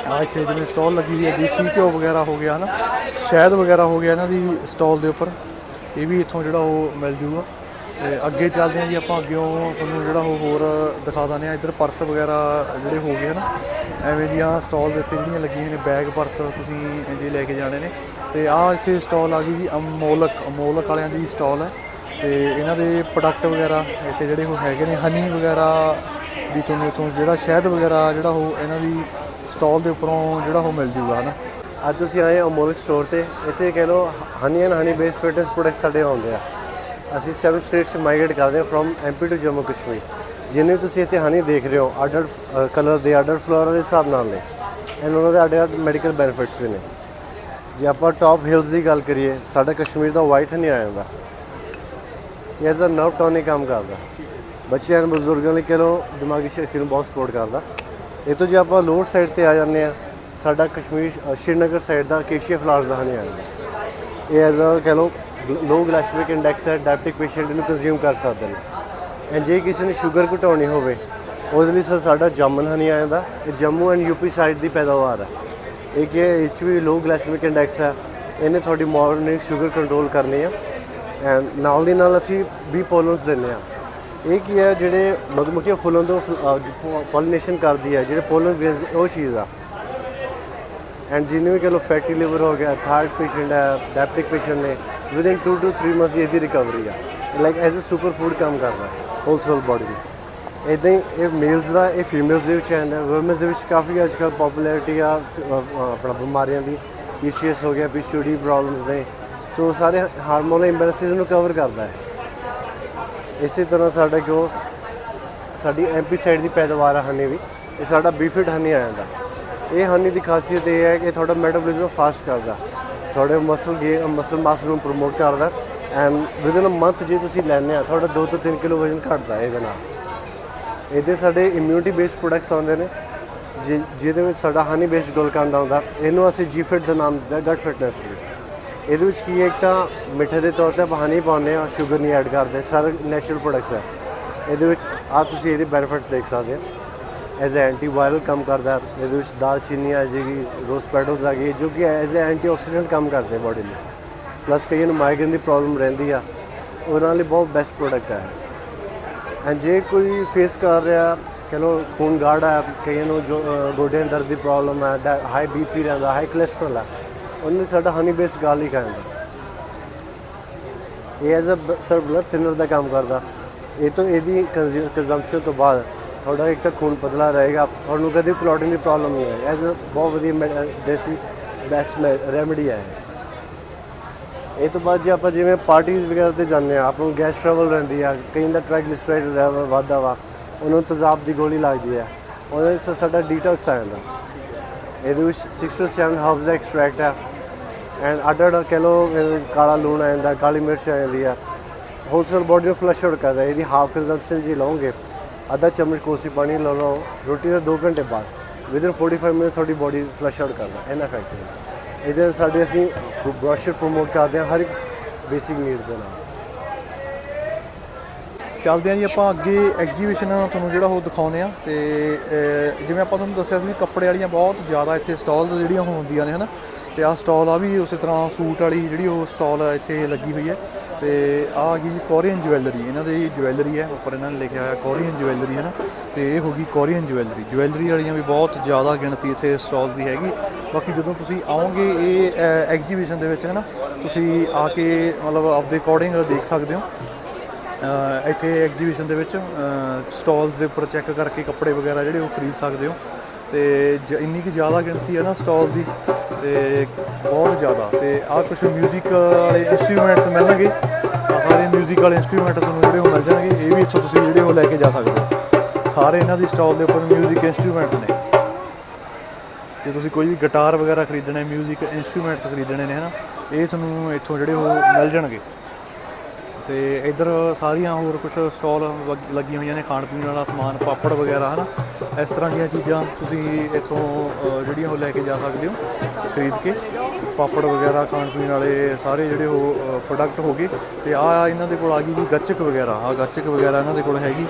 ਆ ਇੱਥੇ ਜਿਵੇਂ ਸਟਾਲ ਲੱਗੀ ਹੋਈ ਹੈ ਦੇਸੀ ਘਿਓ ਵਗੈਰਾ ਹੋ ਗਿਆ ਨਾ ਸ਼ਹਿਦ ਵਗੈਰਾ ਹੋ ਗਿਆ ਇਹਨਾਂ ਦੀ ਸਟਾਲ ਦੇ ਉੱਪਰ। ਇਹ ਵੀ ਇੱਥੋਂ ਜਿਹੜਾ ਉਹ ਮਿਲ ਜੂਗਾ। ਤੇ ਅੱਗੇ ਚੱਲਦੇ ਹਾਂ ਜੀ, ਆਪਾਂ ਅੱਗਿਓਂ ਤੁਹਾਨੂੰ ਜਿਹੜਾ ਉਹ ਹੋਰ ਦਿਖਾ ਦਿੰਦੇ ਆ ਇੱਧਰ ਪਰਸ ਵਗੈਰਾ ਜਿਹੜੇ ਹੋ ਗਏ ਹਨ, ਐਵੇਂ ਦੀਆਂ ਸਟਾਲ ਇੱਥੇ ਜਿਹੜੀਆਂ ਲੱਗੀਆਂ ਹੋਈਆਂ ਨੇ, ਬੈਗ ਪਰਸ ਤੁਸੀਂ ਜੇ ਲੈ ਕੇ ਜਾਣੇ ਨੇ। ਤੇ ਆਹ ਇੱਥੇ ਸਟਾਲ ਆ ਗਈ ਜੀ, ਅਮੋਲਕ ਅਮੋਲਕ ਵਾਲਿਆਂ ਦੀ ਸਟਾਲ ਹੈ। ਤੇ ਇਹਨਾਂ ਦੇ ਪ੍ਰੋਡਕਟ ਵਗੈਰਾ ਇੱਥੇ ਜਿਹੜੇ ਉਹ ਹੈਗੇ ਨੇ, ਹਨੀ ਵਗੈਰਾ ਵੀ ਤੁਹਾਨੂੰ ਇੱਥੋਂ ਜਿਹੜਾ ਸ਼ਹਿਦ ਵਗੈਰਾ ਜਿਹੜਾ ਉਹ ਇਹਨਾਂ ਦੀ ਸਟਾਲ ਦੇ ਉੱਪਰੋਂ ਜਿਹੜਾ ਉਹ ਮਿਲ ਜੂਗਾ ਹਨਾ। ਅੱਜ ਤੁਸੀਂ ਆਏ ਅਮੋਲਕ ਸਟੋਰ ਤੇ, ਇੱਥੇ ਕਹਿ ਲਓ, honey and honey based fitness product ਸਾਡੇ ਆਉਂਦੇ ਆ। ਅਸੀਂ ਸੈਵਨ ਸਟੇਟਸ ਮਾਈਗ੍ਰੇਟ ਕਰਦੇ ਹਾਂ from MP to Jammu Kashmir ਜਿੰਨੇ ਤੁਸੀਂ ਇੱਥੇ ਹਾਨੀ ਦੇਖ ਰਹੇ ਹੋ ਆਰਡਰ ਕਲਰ ਦੇ ਆਰਡਰ ਫਲੋਰ ਦੇ ਹਿਸਾਬ ਨਾਲ ਨੇ। ਐਂਡ ਉਹਨਾਂ ਦੇ ਆਡੇ ਆਡੇ ਮੈਡੀਕਲ ਬੈਨੀਫਿਟਸ ਵੀ ਨੇ। ਜੇ ਆਪਾਂ ਟੌਪ ਹਿਲਸ ਦੀ ਗੱਲ ਕਰੀਏ, ਸਾਡਾ ਕਸ਼ਮੀਰ ਦਾ ਵਾਈਟ ਹਨੀ ਆ ਜਾਂਦਾ। ਇਹ ਐਜ਼ ਅ ਨਰਵ ਟੋਨਿਕ ਕੰਮ ਕਰਦਾ। ਬੱਚਿਆਂ ਨੂੰ, ਬਜ਼ੁਰਗਾਂ ਲਈ ਕਹਿ ਲਓ, ਦਿਮਾਗੀ ਸ਼ਕਤੀ ਨੂੰ ਬਹੁਤ ਸਪੋਰਟ ਕਰਦਾ। ਇਹ ਤੋਂ ਜੇ ਆਪਾਂ ਲੋਅਰ ਸਾਈਡ ਤੇ ਆ ਜਾਂਦੇ ਆ ਸਾਡਾ ਕਸ਼ਮੀਰ ਸ਼੍ਰੀਨਗਰ ਸਾਈਡ ਦਾ ਕੇਸ਼ੀਆ ਫਲਾਵਰਸ ਦਾ ਹਨੀ ਆ ਜਾਂਦਾ। ਇਹ ਐਜ਼ ਅ ਕਹਿ ਲਓ ਲੋ ਗਲਾਈਸੈਮਿਕ ਇੰਡੈਕਸ ਹੈ ਡਾਇਬਟਿਕ ਪੇਸ਼ੈਂਟ ਇਹਨੂੰ ਕੰਜ਼ਿਊਮ ਕਰ ਸਕਦੇ ਨੇ। ਐਂਡ ਜੇ ਕਿਸੇ ਨੇ ਸ਼ੂਗਰ ਘਟਾਉਣੀ ਹੋਵੇ, ਉਹਦੇ ਲਈ ਸਰ ਸਾਡਾ ਜਾਮਨ ਹਨੀ ਆ ਜਾਂਦਾ। ਇਹ ਜੰਮੂ ਐਂਡ ਯੂਪੀ ਸਾਈਡ ਦੀ ਪੈਦਾਵਾਰ ਹੈ। ਇਹ ਕਿ ਇਹ 'ਚ ਵੀ ਲੋ ਗਲਾਈਸੈਮਿਕ ਇੰਡੈਕਸ ਹੈ। ਇਹਨੇ ਤੁਹਾਡੀ ਮਾਰਨਿੰਗ ਸ਼ੂਗਰ ਕੰਟਰੋਲ ਕਰਨੀ ਆ। ਐਂਡ ਨਾਲ ਦੀ ਨਾਲ ਅਸੀਂ ਬੀ ਪੋਲਨਸ ਦਿੰਦੇ ਆ। ਇਹ ਕੀ ਹੈ, ਜਿਹੜੇ ਮਧੂਮੱਖੀਆਂ ਫੁੱਲਾਂ ਤੋਂ ਪੋਲੀਨੇਸ਼ਨ ਕਰਦੀ ਹੈ, ਜਿਹੜੇ ਪੋਲਨ ਗ੍ਰੇਨਸ ਉਹ ਚੀਜ਼ ਆ। ਐਂਡ ਜਿਹਨੂੰ ਵੀ ਕਹ ਲਓ ਫੈਟੀ ਲਿਵਰ ਹੋ ਗਿਆ ਥਾਇਰਡ ਪੇਸ਼ੈਂਟ ਹੈ ਡਾਇਬਟਿਕ ਪੇਸ਼ੈਂਟ ਨੇ ਵਿਦਿਨ 2 ਟੂ 3 ਮੰਥਸ ਦੀ ਇਹਦੀ ਰਿਕਵਰੀ ਆ। Like as a super food ਕੰਮ ਕਰਦਾ ਹੋਲਸੇਲ ਬਾਡੀ ਨੂੰ। ਇਦਾਂ ਹੀ ਇਹ ਮੇਲਸ ਦਾ, ਇਹ ਫੀਮੇਲਸ ਦੇ ਵਿੱਚ ਆਉਂਦਾ ਵੂਮਨਸ ਦੇ ਵਿੱਚ ਕਾਫੀ ਅੱਜ ਕੱਲ੍ਹ ਪਪੂਲੈਰਿਟੀ ਆ ਆਪਣਾ ਬਿਮਾਰੀਆਂ ਦੀ ਪੀਸੀਐਸ ਹੋ ਗਿਆ ਪੀਸੀਓਡੀ ਪ੍ਰੋਬਲਮਸ ਨੇ। ਸੋ ਸਾਰੇ ਹਾਰਮੋਨਲ ਇੰਬੈਲੈਂਸਿਸ ਨੂੰ ਕਵਰ ਕਰਦਾ ਹੈ। ਇਸੇ ਤਰ੍ਹਾਂ ਸਾਡਾ ਜੋ ਸਾਡੀ ਐਮਪੀ ਸਾਈਡ ਦੀ ਪੈਦਾਵਾਰ ਆ ਹਨੀ ਦੀ। ਇਹ ਸਾਡਾ ਬੀਫਿਟ ਹਨੀ ਆ ਜਾਂਦਾ। ਇਹ ਹਨੀ ਦੀ ਖਾਸੀਅਤ ਇਹ ਹੈ ਕਿ ਤੁਹਾਡਾ ਮੈਟਾਬੋਲਿਜ਼ਮ ਫਾਸਟ ਕਰਦਾ। ਤੁਹਾਡੇ ਮਸਲ ਗੇ ਮਸਲ ਮਾਸ ਨੂੰ ਪ੍ਰਮੋਟ ਕਰਦਾ ਐਂਡ ਵਿਦਨ ਅ ਮੰਥ ਜੇ ਤੁਸੀਂ ਲੈਂਦੇ ਆ, ਤੁਹਾਡਾ 2 ਤੋਂ 3 ਕਿਲੋ ਵਜ਼ਨ ਘਟਦਾ ਇਹਦੇ ਨਾਲ। ਇਹਦੇ ਸਾਡੇ ਇਮਿਊਨਿਟੀ ਬੇਸਡ ਪ੍ਰੋਡਕਟਸ ਆਉਂਦੇ ਨੇ, ਜਿ- ਜਿਹਦੇ ਵਿੱਚ ਸਾਡਾ ਹਨੀ ਬੇਸਡ ਗੋਲਕੰਦ ਆਉਂਦਾ, ਇਹਨੂੰ ਅਸੀਂ ਜੀ ਫਿਟ ਦਾ ਨਾਮ ਦਿੱਤਾ ਗਟ ਫਿਟਨੈਸ ਲਈ। ਇਹਦੇ ਵਿੱਚ ਕੀ ਹੈ, ਇੱਕ ਤਾਂ ਮਿੱਠੇ ਦੇ ਤੌਰ ਤੇ ਆਪਾਂ ਹਨੀ ਪਾਉਂਦੇ ਆ ਸ਼ੂਗਰ ਨਹੀਂ ਐਡ ਕਰਦੇ, ਸਾਰੇ ਨੈਚੁਰਲ ਪ੍ਰੋਡਕਟਸ ਹੈ। ਇਹਦੇ ਵਿੱਚ ਆ ਤੁਸੀਂ ਇਹਦੇ ਬੈਨੀਫਿਟਸ ਦੇਖ ਸਕਦੇ ਹੋ। ਐਜ਼ ਐ ਐਂਟੀਵਾਇਰਲ ਕੰਮ ਕਰਦਾ ਇਹਦੇ ਵਿੱਚ ਦਾਲਚੀਨੀ ਆ ਜਾਏਗੀ ਰੋਜ਼ ਪੈਟਲਸ ਆ ਗਈ ਜੋ ਕਿ ਐਜ਼ ਐ ਐਂਟੀਆਕਸੀਡੈਂਟ ਕੰਮ ਕਰਦੇ ਬੋਡੀ ਲਈ ਪਲੱਸ ਕਈਆਂ ਨੂੰ ਮਾਈਗ੍ਰੇਨ ਦੀ ਪ੍ਰੋਬਲਮ ਰਹਿੰਦੀ ਆ ਉਹਨਾਂ ਲਈ ਬਹੁਤ ਬੈਸਟ ਪ੍ਰੋਡਕਟ ਹੈ ਐਂਡ ਜੇ ਕੋਈ ਫੇਸ ਕਰ ਰਿਹਾ ਕਹ ਲਓ ਖੂਨ ਗਾੜਾ ਹੈ ਕਈਆਂ ਨੂੰ ਜੋ ਅ, ਗੋਡਿਆਂ ਦਰਦ ਦੀ ਪ੍ਰੋਬਲਮ ਹੈ ਹਾਈ ਬੀਪੀ ਰਹਿੰਦਾ ਹਾਈ ਕੋਲੇਸਟ੍ਰੋਲ ਹੈ ਉਹਨੇ ਸਾਡਾ ਹਨੀ ਬੇਸਡ ਗਾਰਲਿਕ ਆਉਂਦਾ ਇਹ as a sir blood thinner ਦਾ ਕੰਮ ਕਰਦਾ। ਇਹ ਤੋਂ ਇਹਦੀ ਕੰਜ਼ੰਪਸ਼ਨ ਤੋਂ ਬਾਅਦ ਤੁਹਾਡਾ ਇੱਕ ਤਾਂ ਖੂਨ ਪਤਲਾ ਰਹੇਗਾ ਤੁਹਾਨੂੰ ਕਦੇ ਕਲੌਟਿੰਗ ਦੀ ਪ੍ਰੋਬਲਮ ਨਹੀਂ ਆਏਗੀ ਐਜ਼ ਅ ਬਹੁਤ ਵਧੀਆ ਮੈ- ਦੇਸੀ ਬੈਸਟ ਰੈਮੇਡੀ ਹੈ ਇਹ। ਇਹ ਤੋਂ ਬਾਅਦ ਜੇ ਆਪਾਂ ਜਿਵੇਂ ਪਾਰਟੀਆਂ ਵਗੈਰਾ ਤੇ ਜਾਂਦੇ ਆ ਆਪ ਨੂੰ ਗੈਸ ਟਰਬਲ ਰਹਿੰਦੀ ਆ ਕਈ ਦਾ ਟ੍ਰਾਈਗਲਿਸਰਾਈਡ ਲੈਵਲ ਵੱਧਦਾ ਵਾ, ਉਹਨੂੰ ਨੂੰ ਤੇਜ਼ਾਬ ਦੀ ਗੋਲੀ ਲੱਗਦੀ ਹੈ ਉਹਦੇ ਵਿੱਚ ਸਾਡਾ ਡੀਟੌਕਸ ਆ ਜਾਂਦਾ। ਇਹਦੇ ਵਿੱਚ 6 ਤੋਂ 7 ਹਰਬਸ ਦਾ ਐਕਸਟ੍ਰੈਕਟ ਹੈ ਐਂਡ ਅੱਡ ਅੱਡ ਕਹਿ ਲਓ ਕਾਲਾ ਲੂਣ ਆ ਜਾਂਦਾ, ਕਾਲੀ ਮਿਰਚ ਆ ਜਾਂਦੀ ਆ। ਹੋਲਸੇਲ ਬੋਡੀ ਨੂੰ ਫਲਸ਼ ਆਊਟ ਕਰਦਾ, ਇਹਦੀ ਹਾਫ ਕੰਜ਼ੰਪਸ਼ਨ ਜੀ ਲਓਗੇ ਅੱਧਾ ਚਮਚ ਕੋਸੀ ਪਾਣੀ ਲੈ ਲਓ, ਰੋਟੀ ਦਾ 2 ਘੰਟੇ ਬਾਅਦ ਵਿਦਿਨ 45 ਮਿੰਟ ਤੁਹਾਡੀ ਬੋਡੀ ਫਲਸ਼ ਆਊਟ ਕਰਦਾ ਇਹਨਾਂ ਇਫੈਕਟਿਵ ਹੈ ਇਹਦੇ ਸਾਡੇ ਅਸੀਂ ਬ੍ਰੋਸ਼ਰ ਪ੍ਰਮੋਟ ਕਰਦੇ ਹਾਂ ਹਰ ਇੱਕ ਬੇਸਿਕ ਨੀਡ ਦੇ ਨਾਲ। ਚੱਲਦੇ ਹਾਂ ਜੀ, ਆਪਾਂ ਅੱਗੇ ਐਗਜੀਬਿਸ਼ਨ ਤੁਹਾਨੂੰ ਜਿਹੜਾ ਉਹ ਦਿਖਾਉਂਦੇ ਆ ਤੇ ਜਿਵੇਂ ਆਪਾਂ ਤੁਹਾਨੂੰ ਦੱਸਿਆ ਸੀ ਵੀ ਕੱਪੜੇ ਵਾਲੀਆਂ ਬਹੁਤ ਜ਼ਿਆਦਾ ਇੱਥੇ ਸਟਾਲਸ ਜਿਹੜੀਆਂ ਹੁੰਦੀਆਂ ਨੇ, ਹਨਾ? ਤੇ ਆਹ ਸਟਾਲ ਆ ਵੀ ਉਸੇ ਤਰ੍ਹਾਂ ਸੂਟ ਵਾਲੀ ਜਿਹੜੀ ਉਹ ਸਟਾਲ ਇੱਥੇ ਲੱਗੀ ਹੋਈ ਹੈ। ਤੇ ਆਹ ਆ ਗਈ ਜੀ ਕੋਰੀਅਨ ਜੁਐਲਰੀ, ਇਹਨਾਂ ਦੀ ਜੁਐਲਰੀ ਹੈ, ਉੱਪਰ ਇਹਨਾਂ ਨੇ ਲਿਖਿਆ ਹੋਇਆ ਕੋਰੀਅਨ ਜੁਐਲਰੀ, ਹੈ ਨਾ? ਤੇ ਇਹ ਹੋ ਗਈ ਕੋਰੀਅਨ ਜੁਐਲਰੀ। ਜੁਐਲਰੀ ਵਾਲੀਆਂ ਵੀ ਬਹੁਤ ਜ਼ਿਆਦਾ ਗਿਣਤੀ ਇੱਥੇ ਸਟਾਲ ਦੀ ਹੈਗੀ। ਬਾਕੀ ਜਦੋਂ ਤੁਸੀਂ ਆਓਗੇ ਇਹ ਐਗਜੀਬਿਸ਼ਨ ਦੇ ਵਿੱਚ, ਹੈ ਨਾ, ਤੁਸੀਂ ਆ ਕੇ ਮਤਲਬ ਆਪਦੇ ਅਕੋਰਡਿੰਗ ਦੇਖ ਸਕਦੇ ਹੋ। ਇੱਥੇ ਐਗਜੀਬਿਸ਼ਨ ਦੇ ਵਿੱਚ ਸਟਾਲਸ ਦੇ ਉੱਪਰ ਚੈੱਕ ਕਰਕੇ ਕੱਪੜੇ ਵਗੈਰਾ ਜਿਹੜੇ ਉਹ ਖਰੀਦ ਸਕਦੇ ਹੋ। ਤੇ ਜ- ਇੰਨੀ ਕਿ ਜ਼ਿਆਦਾ ਗਿਣਤੀ ਹੈ ਨਾ ਸਟਾਲ ਦੀ। ਤੇ ਬਹੁਤ ਜ਼ਿਆਦਾ ਤੇ ਆਹ ਕੁਝ 뮤직 ਵਾਲੇ ਇਨਸਟਰੂਮੈਂਟਸ ਮਿਲਣਗੇ ਆਹ ਸਾਰੇ 뮤직 ਵਾਲੇ ਇਨਸਟਰੂਮੈਂਟ ਤੁਹਾਨੂੰ ਜਿਹੜੇ ਉਹ ਮਿਲ ਜਾਣਗੇ ਇਹ ਵੀ ਇੱਥੋਂ ਤੁਸੀਂ ਜਿਹੜੇ ਉਹ ਲੈ ਕੇ ਜਾ ਸਕਦੇ ਹੋ ਸਾਰੇ ਇਹਨਾਂ ਦੀ ਸਟਾਲ ਦੇ ਉੱਪਰ 뮤직 ਇਨਸਟਰੂਮੈਂਟਸ ਨੇ ਜੇ ਤੁਸੀਂ ਕੋਈ ਵੀ ਗਿਟਾਰ ਵਗੈਰਾ ਖਰੀਦਣਾ ਹੈ 뮤직 ਇਨਸਟਰੂਮੈਂਟਸ ਖਰੀਦਣੇ ਨੇ ਹਨਾ ਇਹ ਤੁਹਾਨੂੰ ਇੱਥੋਂ ਜਿਹੜੇ ਉਹ ਮਿਲ ਜਾਣਗੇ ਤੇ ਇਧਰ ਸਾਰੀਆਂ ਹੋਰ ਕੁਝ ਸਟਾਲ ਲੱਗੀਆਂ ਹੋਈਆਂ ਨੇ, ਖਾਣ ਪੀਣ ਵਾਲਾ ਸਮਾਨ, ਪਾਪੜ ਵਗੈਰਾ, ਹਨਾ? ਇਸ ਤਰ੍ਹਾਂ ਦੀਆਂ ਚੀਜ਼ਾਂ ਤੁਸੀਂ ਇੱਥੋਂ ਜਿਹੜੀਆਂ ਉਹ ਲੈ ਕੇ ਜਾ ਸਕਦੇ ਹੋ, ਖਰੀਦ ਕੇ। ਪਾਪੜ ਵਗੈਰਾ, ਖਾਣ ਪੀਣ ਵਾਲੇ ਸਾਰੇ ਜਿਹੜੇ ਉਹ ਪ੍ਰੋਡਕਟ ਹੋ ਗਏ। ਤੇ ਆ ਇਹਨਾਂ ਦੇ ਕੋਲ ਆ ਗਈ ਜੀ ਗੱਚਕ ਵਗੈਰਾ। ਆ ਗੱਚਕ ਵਗੈਰਾ ਇਹਨਾਂ ਦੇ ਕੋਲ ਹੈਗੀ।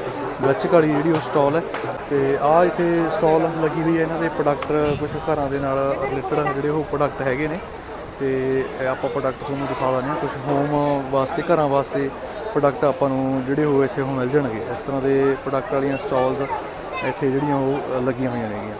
ਗੱਚਕ ਵਾਲੀ ਜਿਹੜੀ ਉਹ ਸਟਾਲ ਹੈ। ਤੇ ਆ ਇੱਥੇ ਸਟਾਲ ਲੱਗੀ ਹੋਈ ਹੈ ਇਹਨਾਂ ਦੇ ਪ੍ਰੋਡਕਟ ਕੁਝ ਘਰਾਂ ਦੇ ਨਾਲ ਰਿਲੇਟਡ ਜਿਹੜੇ ਉਹ ਪ੍ਰੋਡਕਟ ਹੈਗੇ ਨੇ। ਤੇ ਆਪਾਂ ਪ੍ਰੋਡਕਟ ਤੁਹਾਨੂੰ ਦਿਖਾ ਦਿੰਦੇ ਹਾਂ। ਕੁਝ ਹੋਮ ਵਾਸਤੇ ਘਰਾਂ ਵਾਸਤੇ ਪ੍ਰੋਡਕਟ ਆਪਾਂ ਨੂੰ ਜਿਹੜੇ ਹੋ ਇੱਥੇ ਉਹ ਮਿਲ ਜਾਣਗੇ। ਇਸ ਤਰ੍ਹਾਂ ਦੇ ਪ੍ਰੋਡਕਟ ਵਾਲੀਆਂ ਸਟਾਲਸ ਇੱਥੇ ਜਿਹੜੀਆਂ ਉਹ ਲੱਗੀਆਂ ਹੋਈਆਂ ਨੇਗੀਆਂ।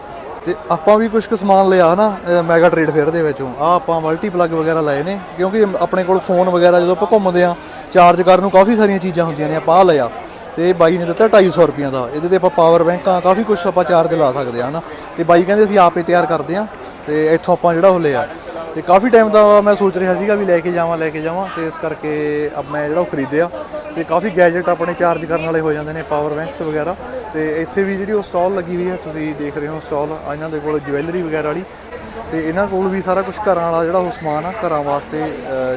ਤੇ ਆਪਾਂ ਵੀ ਕੁਝ ਕੁ ਸਮਾਨ ਲਿਆ ਹਨਾ ਅ, ਮੈਗਾ ਟ੍ਰੇਡ ਫੇਅਰ ਦੇ ਵਿੱਚੋਂ। ਆ ਆਪਾਂ ਮਲਟੀ ਪਲੱਗ ਵਗੈਰਾ ਲਏ ਨੇ ਕਿਉਂਕਿ ਆਪਣੇ ਕੋਲ ਫੋਨ ਵਗੈਰਾ ਜਦੋਂ ਆਪਾਂ ਘੁੰਮਦੇ ਆ ਚਾਰਜ ਕਰਨ ਨੂੰ ਕਾਫੀ ਸਾਰੀਆਂ ਚੀਜ਼ਾਂ ਹੁੰਦੀਆਂ ਨੇ ਆਪਾਂ ਆਹ ਲਿਆ। ਤੇ ਬਾਈ ਨੇ ਦਿੱਤਾ 250 ਰੁਪਈਆਂ ਦਾ। ਇਹਦੇ ਤੇ ਆਪਾਂ ਪਾਵਰ ਬੈਂਕਾਂ ਕਾਫੀ ਕੁਝ ਆਪਾਂ ਚਾਰਜ ਲਾ ਸਕਦੇ ਆ ਹਨਾ। ਤੇ ਬਾਈ ਕਹਿੰਦੇ ਅਸੀਂ ਆਪੇ ਤਿਆਰ ਕਰਦੇ ਆ ਤੇ ਇੱਥੋਂ ਆਪਾਂ ਜਿਹੜਾ ਉਹ ਲਿਆ। ਤੇ ਕਾਫੀ ਟਾਈਮ ਦਾ ਮੈਂ ਸੋਚ ਰਿਹਾ ਸੀਗਾ ਵੀ ਲੈ ਕੇ ਜਾਵਾਂ, ਲੈ ਕੇ ਜਾਵਾਂ ਤੇ ਇਸ ਕਰਕੇ ਅਬ ਮੈਂ ਜਿਹੜਾ ਉਹ ਖਰੀਦਿਆ ਤੇ ਕਾਫੀ ਗੈਜਟ ਆਪਣੇ ਚਾਰਜ ਕਰਨ ਵਾਲੇ ਹੋ ਜਾਂਦੇ ਨੇ ਪਾਵਰ ਬੈਂਕਸ ਵਗੈਰਾ ਤੇ ਇੱਥੇ ਵੀ ਜਿਹੜੀ ਉਹ ਸਟਾਲ ਲੱਗੀ ਹੋਈ ਹੈ, ਤੁਸੀਂ ਦੇਖ ਰਹੇ ਹੋ ਸਟਾਲ ਇਹਨਾਂ ਦੇ ਕੋਲ ਜਵੈਲਰੀ ਵਗੈਰਾ ਵਾਲੀ ਤੇ ਇਹਨਾਂ ਕੋਲ ਵੀ ਸਾਰਾ ਕੁਝ ਘਰਾਂ ਵਾਲਾ ਜਿਹੜਾ ਉਹ ਸਮਾਨ ਆ, ਘਰਾਂ ਵਾਸਤੇ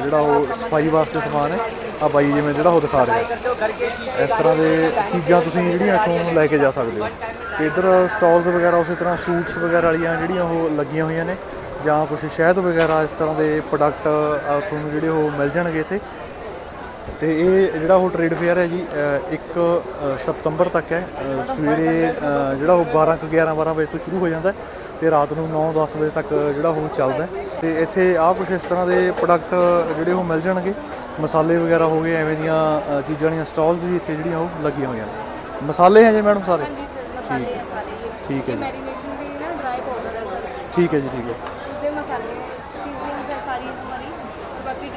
ਜਿਹੜਾ ਉਹ ਸਫ਼ਾਈ ਵਾਸਤੇ ਸਮਾਨ ਹੈ, ਆ ਬਾਈ ਜਿਵੇਂ ਜਿਹੜਾ ਉਹ ਦਿਖਾ ਰਿਹਾ। ਇਸ ਤਰ੍ਹਾਂ ਦੇ ਚੀਜ਼ਾਂ ਤੁਸੀਂ ਜਿਹੜੀਆਂ ਇੱਥੋਂ ਲੈ ਕੇ ਜਾ ਸਕਦੇ ਹੋ। ਤੇ ਇੱਧਰ ਸਟਾਲਸ ਵਗੈਰਾ ਉਸੇ ਤਰ੍ਹਾਂ ਸੂਟਸ ਵਗੈਰਾ ਵਾਲੀਆਂ ਜਿਹੜੀਆਂ ਉਹ ਲੱਗੀਆਂ ਹੋਈਆਂ ਨੇ ਜਾਂ ਕੁਝ ਸ਼ਹਿਦ ਵਗੈਰਾ ਇਸ ਤਰ੍ਹਾਂ ਦੇ ਪ੍ਰੋਡਕਟ ਤੁਹਾਨੂੰ ਜਿਹੜੇ ਉਹ ਮਿਲ ਜਾਣਗੇ ਇੱਥੇ। ਤੇ ਇਹ ਜਿਹੜਾ ਉਹ ਟ੍ਰੇਡ ਫੇਅਰ ਹੈ ਜੀ 1 ਸਤੰਬਰ ਤੱਕ ਹੈ। ਸਵੇਰੇ ਜਿਹੜਾ ਉਹ 12 ਕੁ 11 12 ਵਜੇ ਤੋਂ ਸ਼ੁਰੂ ਹੋ ਜਾਂਦਾ ਤੇ ਰਾਤ ਨੂੰ 9 10 ਵਜੇ ਤੱਕ ਜਿਹੜਾ ਉਹ ਚੱਲਦਾ ਤੇ ਇੱਥੇ ਆਹ ਕੁਝ ਇਸ ਤਰ੍ਹਾਂ ਦੇ ਪ੍ਰੋਡਕਟ ਜਿਹੜੇ ਉਹ ਮਿਲ ਜਾਣਗੇ। ਮਸਾਲੇ ਵਗੈਰਾ ਹੋ ਗਏ ਐਵੇਂ ਦੀਆਂ ਚੀਜ਼ਾਂ ਦੀਆਂ ਸਟਾਲਸ ਵੀ ਇੱਥੇ ਜਿਹੜੀਆਂ ਉਹ ਲੱਗੀਆਂ ਹੋਈਆਂ ਮਸਾਲੇ ਹੈ ਜੀ ਮੈਡਮ ਸਾਰੇ? ਹਾਂਜੀ ਸਰ ਮਸਾਲੇ ਹੈ ਸਾਰੇ। ਠੀਕ ਹੈ। ਮੈਰੀਨੇਸ਼ਨ ਦੀ ਨਾ ਡਰਾਈ ਪਾਊਡਰ ਹੈ ਸਰ ਠੀਕ ਹੈ ਜੀ ਠੀਕ ਹੈ ਉਹਦੇ ਮਸਾਲੇ ਚੀਜ਼ਾਂ ਹੈ ਸਾਰੀ ਹਮਾਰੀ ਬਾਕੀ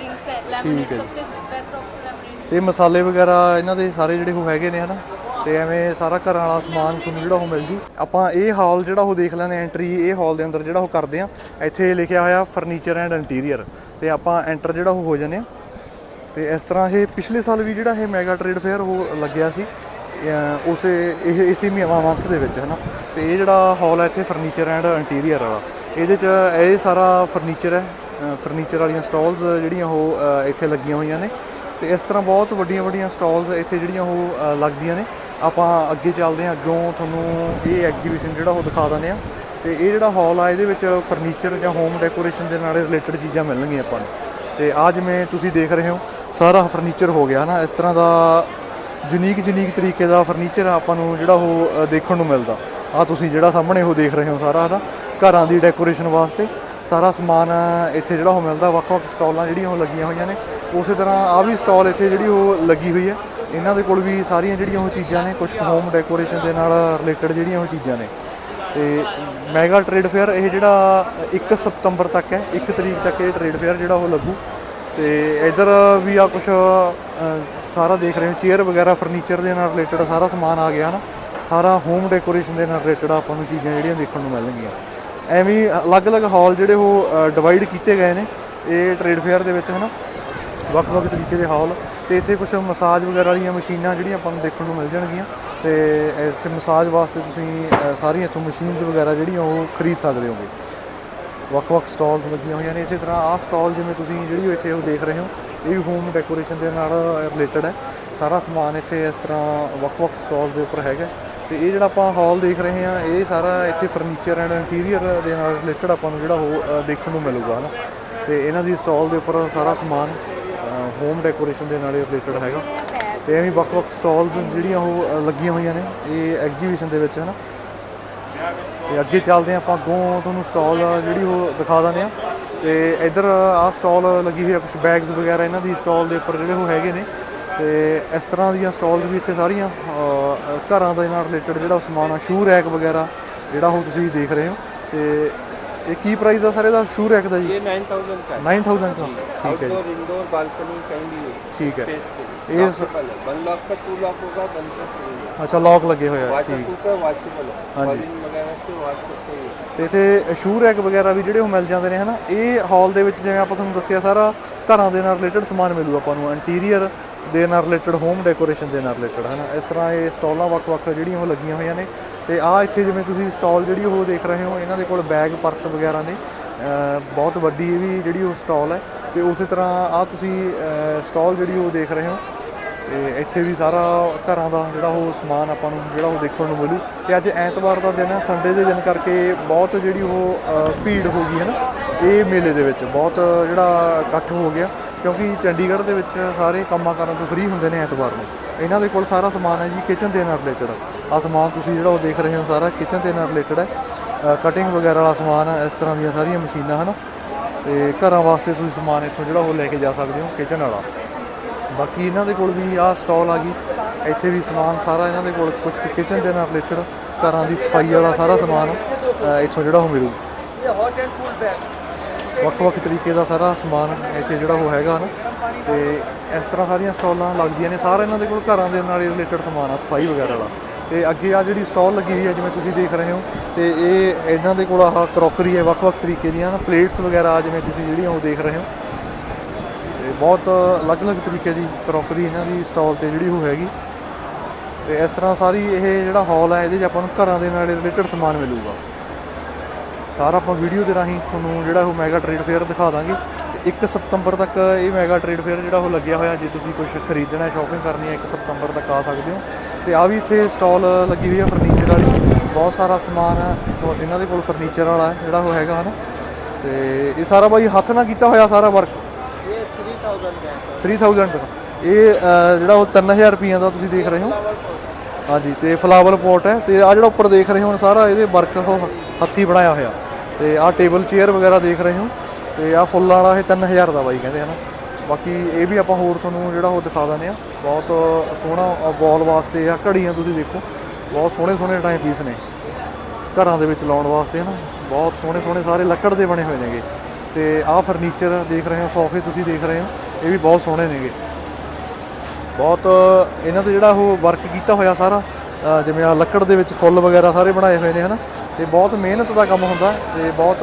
ਠੀਕ ਹੈ ਜੀ। ਤੇ ਮਸਾਲੇ ਵਗੈਰਾ ਇਹਨਾਂ ਦੇ ਸਾਰੇ ਜਿਹੜੇ ਉਹ ਹੈਗੇ ਨੇ ਹਨਾ ਤੇ ਐਵੇਂ ਸਾਰਾ ਘਰਾਂ ਵਾਲਾ ਸਮਾਨ ਤੁਹਾਨੂੰ ਜਿਹੜਾ ਉਹ ਮਿਲ ਜੂ। ਆਪਾਂ ਇਹ ਹਾਲ ਜਿਹੜਾ ਉਹ ਦੇਖ ਲੈਣੇ ਐਂਟਰੀ ਇਹ ਹਾਲ ਦੇ ਅੰਦਰ ਜਿਹੜਾ ਉਹ ਕਰਦੇ ਆ ਇੱਥੇ ਲਿਖਿਆ ਹੋਇਆ ਫਰਨੀਚਰ ਐਂਡ ਇੰਟੀਰੀਅਰ ਤੇ ਆਪਾਂ ਐਂਟਰ ਜਿਹੜਾ ਉਹ ਹੋ ਜਾਂਦੇ ਆ ਤੇ ਇਸ ਤਰ੍ਹਾਂ ਇਹ ਪਿਛਲੇ ਸਾਲ ਵੀ ਜਿਹੜਾ ਇਹ ਮੈਗਾ ਟ੍ਰੇਡ ਫੇਅਰ ਉਹ ਲੱਗਿਆ ਸੀ। ਉਸੇ ਇਹ ਇਸੇ ਮੰਥ ਦੇ ਵਿੱਚ ਹਨਾ। ਤੇ ਇਹ ਜਿਹੜਾ ਹਾਲ ਹੈ ਇੱਥੇ ਫਰਨੀਚਰ ਐਂਡ ਇੰਟੀਰੀਅਰ ਵਾਲਾ। ਇਹਦੇ ਚ ਇਹ ਸਾਰਾ ਫਰਨੀਚਰ ਹੈ। ਫਰਨੀਚਰ ਵਾਲੀਆਂ ਸਟਾਲਸ ਜਿਹੜੀਆਂ ਉਹ ਇੱਥੇ ਲੱਗੀਆਂ ਹੋਈਆਂ ਨੇ। ਤੇ ਇਸ ਤਰ੍ਹਾਂ ਬਹੁਤ ਵੱਡੀਆਂ ਵੱਡੀਆਂ ਸਟਾਲਸ ਇੱਥੇ ਜਿਹੜੀਆਂ ਉਹ ਲੱਗਦੀਆਂ ਨੇ। ਆਪਾਂ ਅੱਗੇ ਚੱਲਦੇ ਹਾਂ, ਅੱਗੋਂ ਤੁਹਾਨੂੰ ਇਹ ਐਗਜੀਬਿਸ਼ਨ ਜਿਹੜਾ ਉਹ ਦਿਖਾ ਦਿੰਦੇ ਆ ਤੇ ਇਹ ਜਿਹੜਾ ਹਾਲ ਆ, ਇਹਦੇ ਵਿੱਚ ਫਰਨੀਚਰ ਜਾਂ ਹੋਮ ਡੈਕੋਰੇਸ਼ਨ ਦੇ ਨਾਲ ਰਿਲੇਟਡ ਚੀਜ਼ਾਂ ਮਿਲਣਗੀਆਂ ਆਪਾਂ ਨੂੰ। ਤੇ ਆ ਜਿਵੇਂ ਤੁਸੀਂ ਦੇਖ ਰਹੇ ਹੋ, ਸਾਰਾ ਫਰਨੀਚਰ ਹੋ ਗਿਆ ਨਾ ਇਸ ਤਰ੍ਹਾਂ ਦਾ ਯੂਨੀਕ ਯੂਨੀਕ ਤਰੀਕੇ ਦਾ ਫਰਨੀਚਰ ਆਪਾਂ ਨੂੰ ਜਿਹੜਾ ਉਹ ਦੇਖਣ ਨੂੰ ਮਿਲਦਾ। ਆ ਤੁਸੀਂ ਜਿਹੜਾ ਸਾਹਮਣੇ ਉਹ ਦੇਖ ਰਹੇ ਹੋ ਸਾਰਾ ਇਹਦਾ ਘਰਾਂ ਦੀ ਡੈਕੋਰੇਸ਼ਨ ਵਾਸਤੇ। ਸਾਰਾ ਸਮਾਨ ਇੱਥੇ ਜਿਹੜਾ ਉਹ ਮਿਲਦਾ, ਵੱਖ-ਵੱਖ ਸਟਾਲਾਂ ਜਿਹੜੀਆਂ ਉਹ ਲੱਗੀਆਂ ਹੋਈਆਂ ਨੇ। ਉਸੇ ਤਰ੍ਹਾਂ ਆਹ ਵੀ ਸਟਾਲ ਇੱਥੇ ਜਿਹੜੀ ਉਹ ਲੱਗੀ ਹੋਈ ਹੈ। ਇਹਨਾਂ ਦੇ ਕੋਲ ਵੀ ਸਾਰੀਆਂ ਜਿਹੜੀਆਂ ਉਹ ਚੀਜ਼ਾਂ ਨੇ ਕੁਝ ਹੋਮ ਡੈਕੋਰੇਸ਼ਨ ਦੇ ਨਾਲ ਰਿਲੇਟਡ ਜਿਹੜੀਆਂ ਉਹ ਚੀਜ਼ਾਂ ਨੇ। ਤੇ ਮੈਗਾ ਟ੍ਰੇਡ ਫੇਅਰ ਇਹ ਜਿਹੜਾ 1 ਸਤੰਬਰ ਤੱਕ ਹੈ 1 ਤਰੀਕ ਤੱਕ ਇਹ ਟ੍ਰੇਡ ਫੇਅਰ ਜਿਹੜਾ ਉਹ ਲੱਗੂ। ਤੇ ਇਧਰ ਵੀ ਆ ਕੁਝ ਸਾਰਾ ਦੇਖ ਰਹੇ ਹੋ ਚੇਅਰ ਵਗੈਰਾ ਫਰਨੀਚਰ ਦੇ ਨਾਲ ਰਿਲੇਟਡ ਸਾਰਾ ਸਮਾਨ ਆ ਗਿਆ ਨਾ। ਸਾਰਾ ਹੋਮ ਡੈਕੋਰੇਸ਼ਨ ਦੇ ਨਾਲ ਰਿਲੇਟਡ ਆਪਾਂ ਨੂੰ ਚੀਜ਼ਾਂ ਜਿਹੜੀਆਂ ਦੇਖਣ ਨੂੰ ਮਿਲਣਗੀਆਂ। ਐਵੇਂ ਅਲੱਗ-ਅਲੱਗ ਹਾਲ ਜਿਹੜੇ ਉਹ ਡਿਵਾਈਡ ਕੀਤੇ ਗਏ ਨੇ ਇਹ ਟ੍ਰੇਡ ਫੇਅਰ ਦੇ ਵਿੱਚ, ਹਨਾ? ਵੱਖ-ਵੱਖ ਤਰੀਕੇ ਦੇ ਹਾਲ ਤੇ ਇੱਥੇ ਕੁਝ ਮਸਾਜ ਵਗੈਰਾ ਵਾਲੀਆਂ ਮਸ਼ੀਨਾਂ ਜਿਹੜੀਆਂ ਆਪਾਂ ਨੂੰ ਦੇਖਣ ਨੂੰ ਮਿਲ ਜਾਣਗੀਆਂ ਤੇ ਇੱਥੇ ਮਸਾਜ ਵਾਸਤੇ ਤੁਸੀਂ ਸਾਰੀਆਂ ਇੱਥੋਂ ਮਸ਼ੀਨਸ ਵਗੈਰਾ ਜਿਹੜੀਆਂ ਉਹ ਖਰੀਦ ਸਕਦੇ ਹੋਗੇ। ਵੱਖ-ਵੱਖ ਸਟਾਲਸ ਲੱਗੀਆਂ ਹੋਈਆਂ ਨੇ, ਇਸੇ ਤਰ੍ਹਾਂ ਆਹ ਸਟਾਲ ਜਿਵੇਂ ਤੁਸੀਂ ਜਿਹੜੀ ਇੱਥੇ ਉਹ ਦੇਖ ਰਹੇ ਹੋ, ਇਹ ਵੀ ਹੋਮ ਡੈਕੋਰੇਸ਼ਨ ਦੇ ਨਾਲ ਰਿਲੇਟਡ ਹੈ। ਸਾਰਾ ਸਮਾਨ ਇੱਥੇ ਇਸ ਤਰ੍ਹਾਂ ਵੱਖ-ਵੱਖ ਸਟਾਲ ਦੇ ਉੱਪਰ ਹੈਗਾ। ਤੇ ਇਹ ਜਿਹੜਾ ਆਪਾਂ ਹਾਲ ਦੇਖ ਰਹੇ ਹਾਂ, ਇਹ ਸਾਰਾ ਇੱਥੇ ਫਰਨੀਚਰ ਐਂਡ ਇੰਟੀਰੀਅਰ ਦੇ ਨਾਲ ਰਿਲੇਟਡ ਆਪਾਂ ਨੂੰ ਜਿਹੜਾ ਉਹ ਦੇਖਣ ਨੂੰ ਮਿਲੂਗਾ, ਹਨਾ? ਤੇ ਇਹਨਾਂ ਦੀ ਸਟਾਲ ਦੇ ਉੱਪਰ ਸਾਰਾ ਸਮਾਨ ਹੋਮ ਡੈਕੋਰੇਸ਼ਨ ਦੇ ਨਾਲ ਰਿਲੇਟਡ ਹੈਗਾ। ਤੇ ਐਵੇਂ ਵੱਖ-ਵੱਖ ਸਟਾਲਸ ਜਿਹੜੀਆਂ ਉਹ ਲੱਗੀਆਂ ਹੋਈਆਂ ਨੇ, ਇਹ ਐਗਜੀਬਿਸ਼ਨ ਦੇ ਵਿੱਚ, ਹਨਾ? ਤੇ ਅੱਗੇ ਚੱਲਦੇ ਹਾਂ ਆਪਾਂ, ਅੱਗੋਂ ਤੁਹਾਨੂੰ ਸਟਾਲ ਜਿਹੜੀ ਉਹ ਦਿਖਾ ਦਿੰਦੇ ਆ ਤੇ ਇੱਧਰ ਆਹ ਸਟਾਲ ਲੱਗੀ ਹੋਈ ਆ ਕੁਝ ਬੈਗਸ ਵਗੈਰਾ ਇਹਨਾਂ ਦੀ ਸਟਾਲ ਦੇ ਉੱਪਰ ਜਿਹੜੇ ਉਹ ਹੈਗੇ ਨੇ। ਤੇ ਇਸ ਤਰ੍ਹਾਂ ਦੀਆਂ ਸਟਾਲਸ ਵੀ ਇੱਥੇ ਸਾਰੀਆਂ ਘਰਾਂ ਦੇ ਨਾਲ ਰਿਲੇਟਡ ਜਿਹੜਾ ਸਮਾਨ ਆ ਸ਼ੂ ਰੈਕ ਵਗੈਰਾ ਜਿਹੜਾ ਉਹ ਤੁਸੀਂ ਦੇਖ ਰਹੇ ਹੋ। ਤੇ ਇਹ ਕੀ ਪ੍ਰਾਈਸ ਆ ਸਾਰੇ ਦਾ ਸ਼ੂ ਰੈਕ ਦਾ ਜੀ? ਇਹ 9000 ਦਾ 9000 ਦਾ। ਠੀਕ ਹੈ ਜੀ। ਬਾਲਕਨੀ ਕਹੀਂ ਵੀ ਠੀਕ ਹੈ। ਇਹ 1 ਲੱਖ ਦਾ 2 ਲੱਖ ਹੋਗਾ 1 ਲੱਖ ਅੱਛਾ ਲੌਕ ਲੱਗੇ ਹੋਇਆ ਠੀਕ। ਹੈ ਵਾਸ਼ੇਬਲ ਹੈ। ਹਾਂਜੀ। ਵਗੈਰਾ ਸੇ ਵਾਸ਼ ਕਰਤੇ ਤੇ ਇਥੇ ਸ਼ੂ ਰੈਕ ਵਗੈਰਾ ਵੀ ਜਿਹੜੇ ਉਹ ਮਿਲ ਜਾਂਦੇ ਨੇ ਹਨਾ? ਇਹ ਹਾਲ ਦੇ ਵਿੱਚ ਜਿਵੇਂ ਆਪਾਂ ਤੁਹਾਨੂੰ ਦੱਸਿਆ ਸਾਰਾ ਘਰਾਂ ਦੇ ਨਾਲ ਰਿਲੇਟਡ ਸਮਾਨ ਮਿਲੂ ਆਪਾਂ ਨੂੰ। ਇੰਟੀਰੀਅਰ ਦੇ ਨਾਲ ਰਿਲੇਟਡ ਹੋਮ ਡੈਕੋਰੇਸ਼ਨ ਦੇ ਨਾਲ ਰਿਲੇਟਡ ਹਨਾ? ਇਸ ਤਰ੍ਹਾਂ ਇਹ ਸਟਾਲਾਂ ਵੱਖ-ਵੱਖ ਜਿਹੜੀਆਂ ਉਹ ਲੱਗੀਆਂ ਹੋਈਆਂ ਨੇ। ਤੇ ਆਹ ਇੱਥੇ ਜਿਵੇਂ ਤੁਸੀਂ ਸਟਾਲ ਜਿਹੜੀ ਉਹ ਦੇਖ ਰਹੇ ਹੋ, ਇਹਨਾਂ ਦੇ ਕੋਲ ਬੈਗ ਪਰਸ ਵਗੈਰਾ ਨੇ। ਬਹੁਤ ਵੱਡੀ ਇਹ ਵੀ ਜਿਹੜੀ ਉਹ ਸਟਾਲ ਹੈ। ਤੇ ਉਸੇ ਤਰ੍ਹਾਂ ਆਹ ਤੁਸੀਂ ਸਟਾਲ ਜਿਹੜੀ ਉਹ ਦੇਖ ਰਹੇ ਹੋ, ਤੇ ਇੱਥੇ ਵੀ ਸਾਰਾ ਘਰਾਂ ਦਾ ਜਿਹੜਾ ਉਹ ਸਮਾਨ ਆਪਾਂ ਨੂੰ ਜਿਹੜਾ ਉਹ ਦੇਖਣ ਨੂੰ ਮਿਲੂ। ਤੇ ਅੱਜ ਐਤਵਾਰ ਦਾ ਦਿਨ ਹੈ ਸੰਡੇ ਦੇ ਦਿਨ ਕਰਕੇ ਬਹੁਤ ਜਿਹੜੀ ਉਹ ਭੀੜ ਹੋ ਗਈ ਹੈ ਨਾ। ਇਹ ਮੇਲੇ ਦੇ ਵਿੱਚ ਬਹੁਤ ਜਿਹੜਾ ਇਕੱਠ ਹੋ ਗਿਆ। ਕਿਉਂਕਿ ਚੰਡੀਗੜ੍ਹ ਦੇ ਵਿੱਚ ਸਾਰੇ ਕੰਮਾਂ ਕਾਰਾਂ ਤੋਂ ਫ੍ਰੀ ਹੁੰਦੇ ਨੇ ਐਤਵਾਰ ਨੂੰ। ਇਹਨਾਂ ਦੇ ਕੋਲ ਸਾਰਾ ਸਮਾਨ ਹੈ ਜੀ ਕਿਚਨ ਦੇ ਨਾਲ ਰਿਲੇਟਡ ਆ। ਸਮਾਨ ਤੁਸੀਂ ਜਿਹੜਾ ਉਹ ਦੇਖ ਰਹੇ ਹੋ ਸਾਰਾ ਕਿਚਨ ਦੇ ਨਾਲ ਰਿਲੇਟਡ ਹੈ। ਕਟਿੰਗ ਵਗੈਰਾ ਵਾਲਾ ਸਮਾਨ ਹੈ, ਇਸ ਤਰ੍ਹਾਂ ਦੀਆਂ ਸਾਰੀਆਂ ਮਸ਼ੀਨਾਂ, ਹਨ? ਤੇ ਘਰਾਂ ਵਾਸਤੇ ਤੁਸੀਂ ਸਮਾਨ ਇੱਥੋਂ ਜਿਹੜਾ ਉਹ ਲੈ ਕੇ ਜਾ ਸਕਦੇ ਹੋ ਕਿਚਨ ਵਾਲਾ। ਬਾਕੀ ਇਹਨਾਂ ਦੇ ਕੋਲ ਵੀ ਆਹ ਸਟਾਲ ਆ ਗਈ ਇੱਥੇ ਵੀ ਸਮਾਨ ਸਾਰਾ ਇਹਨਾਂ ਦੇ ਕੋਲ ਕੁਝ ਕਿਚਨ ਦੇ ਨਾਲ ਰਿਲੇਟਡ ਘਰਾਂ ਦੀ ਸਫ਼ਾਈ ਵਾਲਾ ਸਾਰਾ ਸਮਾਨ ਇੱਥੋਂ ਜਿਹੜਾ ਉਹ ਮਿਲੂ। ਵੱਖ-ਵੱਖ ਤਰੀਕੇ ਦਾ ਸਾਰਾ ਸਮਾਨ ਇੱਥੇ ਜਿਹੜਾ ਉਹ ਹੈਗਾ ਨਾ ਤੇ ਇਸ ਤਰ੍ਹਾਂ ਸਾਰੀਆਂ ਸਟਾਲਾਂ ਲੱਗਦੀਆਂ ਨੇ। ਸਾਰਾ ਇਹਨਾਂ ਦੇ ਕੋਲ ਘਰਾਂ ਦੇ ਨਾਲ ਰਿਲੇਟਡ ਸਮਾਨ ਆ, ਸਫ਼ਾਈ ਵਗੈਰਾ ਵਾਲਾ। ਤੇ ਅੱਗੇ ਆ ਜਿਹੜੀ ਸਟਾਲ ਲੱਗੀ ਹੋਈ ਹੈ ਜਿਵੇਂ ਤੁਸੀਂ ਦੇਖ ਰਹੇ ਹੋ, ਤੇ ਇਹ ਇਹਨਾਂ ਦੇ ਕੋਲ ਆਹ ਕਰੋਕਰੀ ਹੈ ਵੱਖ-ਵੱਖ ਤਰੀਕੇ ਦੀਆਂ ਨਾ ਪਲੇਟਸ ਵਗੈਰਾ ਜਿਵੇਂ ਤੁਸੀਂ ਜਿਹੜੀਆਂ ਉਹ ਦੇਖ ਰਹੇ ਹੋ। ਤੇ ਬਹੁਤ ਅਲੱਗ-ਅਲੱਗ ਤਰੀਕੇ ਦੀ ਕਰੋਕਰੀ ਇਹਨਾਂ ਦੀ ਸਟਾਲ ਤੇ ਜਿਹੜੀ ਉਹ ਹੈਗੀ। ਤੇ ਇਸ ਤਰ੍ਹਾਂ ਸਾਰੀ ਇਹ ਜਿਹੜਾ ਹਾਲ ਹੈ ਇਹਦੇ 'ਚ ਆਪਾਂ ਨੂੰ ਘਰਾਂ ਦੇ ਨਾਲ ਰਿਲੇਟਡ ਸਮਾਨ ਮਿਲੂਗਾ। ਸਾਰਾ ਆਪਾਂ ਵੀਡੀਓ ਦੇ ਰਾਹੀਂ ਤੁਹਾਨੂੰ ਜਿਹੜਾ ਉਹ ਮੈਗਾ ਟ੍ਰੇਡ ਫੇਅਰ ਦਿਖਾ ਦਾਂਗੇ। 1 ਸਤੰਬਰ ਤੱਕ ਇਹ ਮੈਗਾ ਟ੍ਰੇਡ ਫੇਅਰ ਜਿਹੜਾ ਉਹ ਲੱਗਿਆ ਹੋਇਆ ਜੇ ਤੁਸੀਂ ਕੁਝ ਖਰੀਦਣਾ ਹੈ ਸ਼ਾਪਿੰਗ ਕਰਨੀ ਹੈ 1 ਸਤੰਬਰ ਤੱਕ ਆ ਸਕਦੇ ਹੋ। ਤੇ ਆ ਵੀ ਇੱਥੇ ਸਟਾਲ ਲੱਗੀ ਹੋਈ ਹੈ ਫਰਨੀਚਰ ਵਾਲੀ। ਬਹੁਤ ਸਾਰਾ ਸਮਾਨ ਹੈ। ਤੁਹਾਡੇ ਇਹਨਾਂ ਦੇ ਕੋਲ ਫਰਨੀਚਰ ਵਾਲਾ ਹੈ ਜਿਹੜਾ ਉਹ ਹੈਗਾ ਹਨ। ਤੇ ਇਹ ਸਾਰਾ ਬਾਈ ਹੱਥ ਨਾਲ ਕੀਤਾ ਹੋਇਆ ਸਾਰਾ ਵਰਕ ਇਹ 3000 ਦਾ ਹੈ 3000 ਇਹ ਜਿਹੜਾ ਉਹ 3000 ਰੁਪਈਆ ਦਾ ਤੁਸੀਂ ਦੇਖ ਰਹੇ ਹੋ। ਹਾਂਜੀ ਤੇ ਫਲਾਵਰ ਪੋਟ ਹੈ। ਤੇ ਆ ਜਿਹੜਾ ਉੱਪਰ ਦੇਖ ਰਹੇ ਹੋ ਸਾਰਾ ਇਹਦੇ ਵਰਕ ਉਹ ਹੱਥੀ ਬਣਾਇਆ ਹੋਇਆ। ਤੇ ਆਹ ਟੇਬਲ ਚੇਅਰ ਵਗੈਰਾ ਦੇਖ ਰਹੇ ਹੋ ਤੇ ਆਹ ਫੁੱਲ ਵਾਲਾ ਇਹ 3000 ਦਾ ਬਾਈ ਕਹਿੰਦੇ ਹਨਾ। ਬਾਕੀ ਇਹ ਵੀ ਆਪਾਂ ਹੋਰ ਤੁਹਾਨੂੰ ਜਿਹੜਾ ਉਹ ਦਿਖਾ ਦਿੰਦੇ ਆ ਬਹੁਤ ਸੋਹਣਾ ਵਾਲ ਵਾਸਤੇ ਆ ਘੜੀਆਂ ਤੁਸੀਂ ਦੇਖੋ। ਬਹੁਤ ਸੋਹਣੇ ਸੋਹਣੇ ਟਾਈਮ ਪੀਸ ਨੇ। ਘਰਾਂ ਦੇ ਵਿੱਚ ਲਾਉਣ ਵਾਸਤੇ ਹਨਾ। ਬਹੁਤ ਸੋਹਣੇ ਸੋਹਣੇ ਸਾਰੇ ਲੱਕੜ ਦੇ ਬਣੇ ਹੋਏ ਨੇਗੇ। ਤੇ ਆਹ ਫਰਨੀਚਰ ਦੇਖ ਰਹੇ ਹੋ ਸੋਫੇ ਤੁਸੀਂ ਦੇਖ ਰਹੇ ਹੋ। ਇਹ ਵੀ ਬਹੁਤ ਸੋਹਣੇ ਨੇਗੇ। ਬਹੁਤ ਇਹਨਾਂ ਤੇ ਜਿਹੜਾ ਉਹ ਵਰਕ ਕੀਤਾ ਹੋਇਆ ਸਾਰਾ ਜਿਵੇਂ ਆ ਲੱਕੜ ਦੇ ਵਿੱਚ ਫੁੱਲ ਵਗੈਰਾ ਸਾਰੇ ਬਣਾਏ ਹੋਏ ਨੇ, ਹਨਾ? ਤੇ ਬਹੁਤ ਮਿਹਨਤ ਦਾ ਕੰਮ ਹੁੰਦਾ ਤੇ ਬਹੁਤ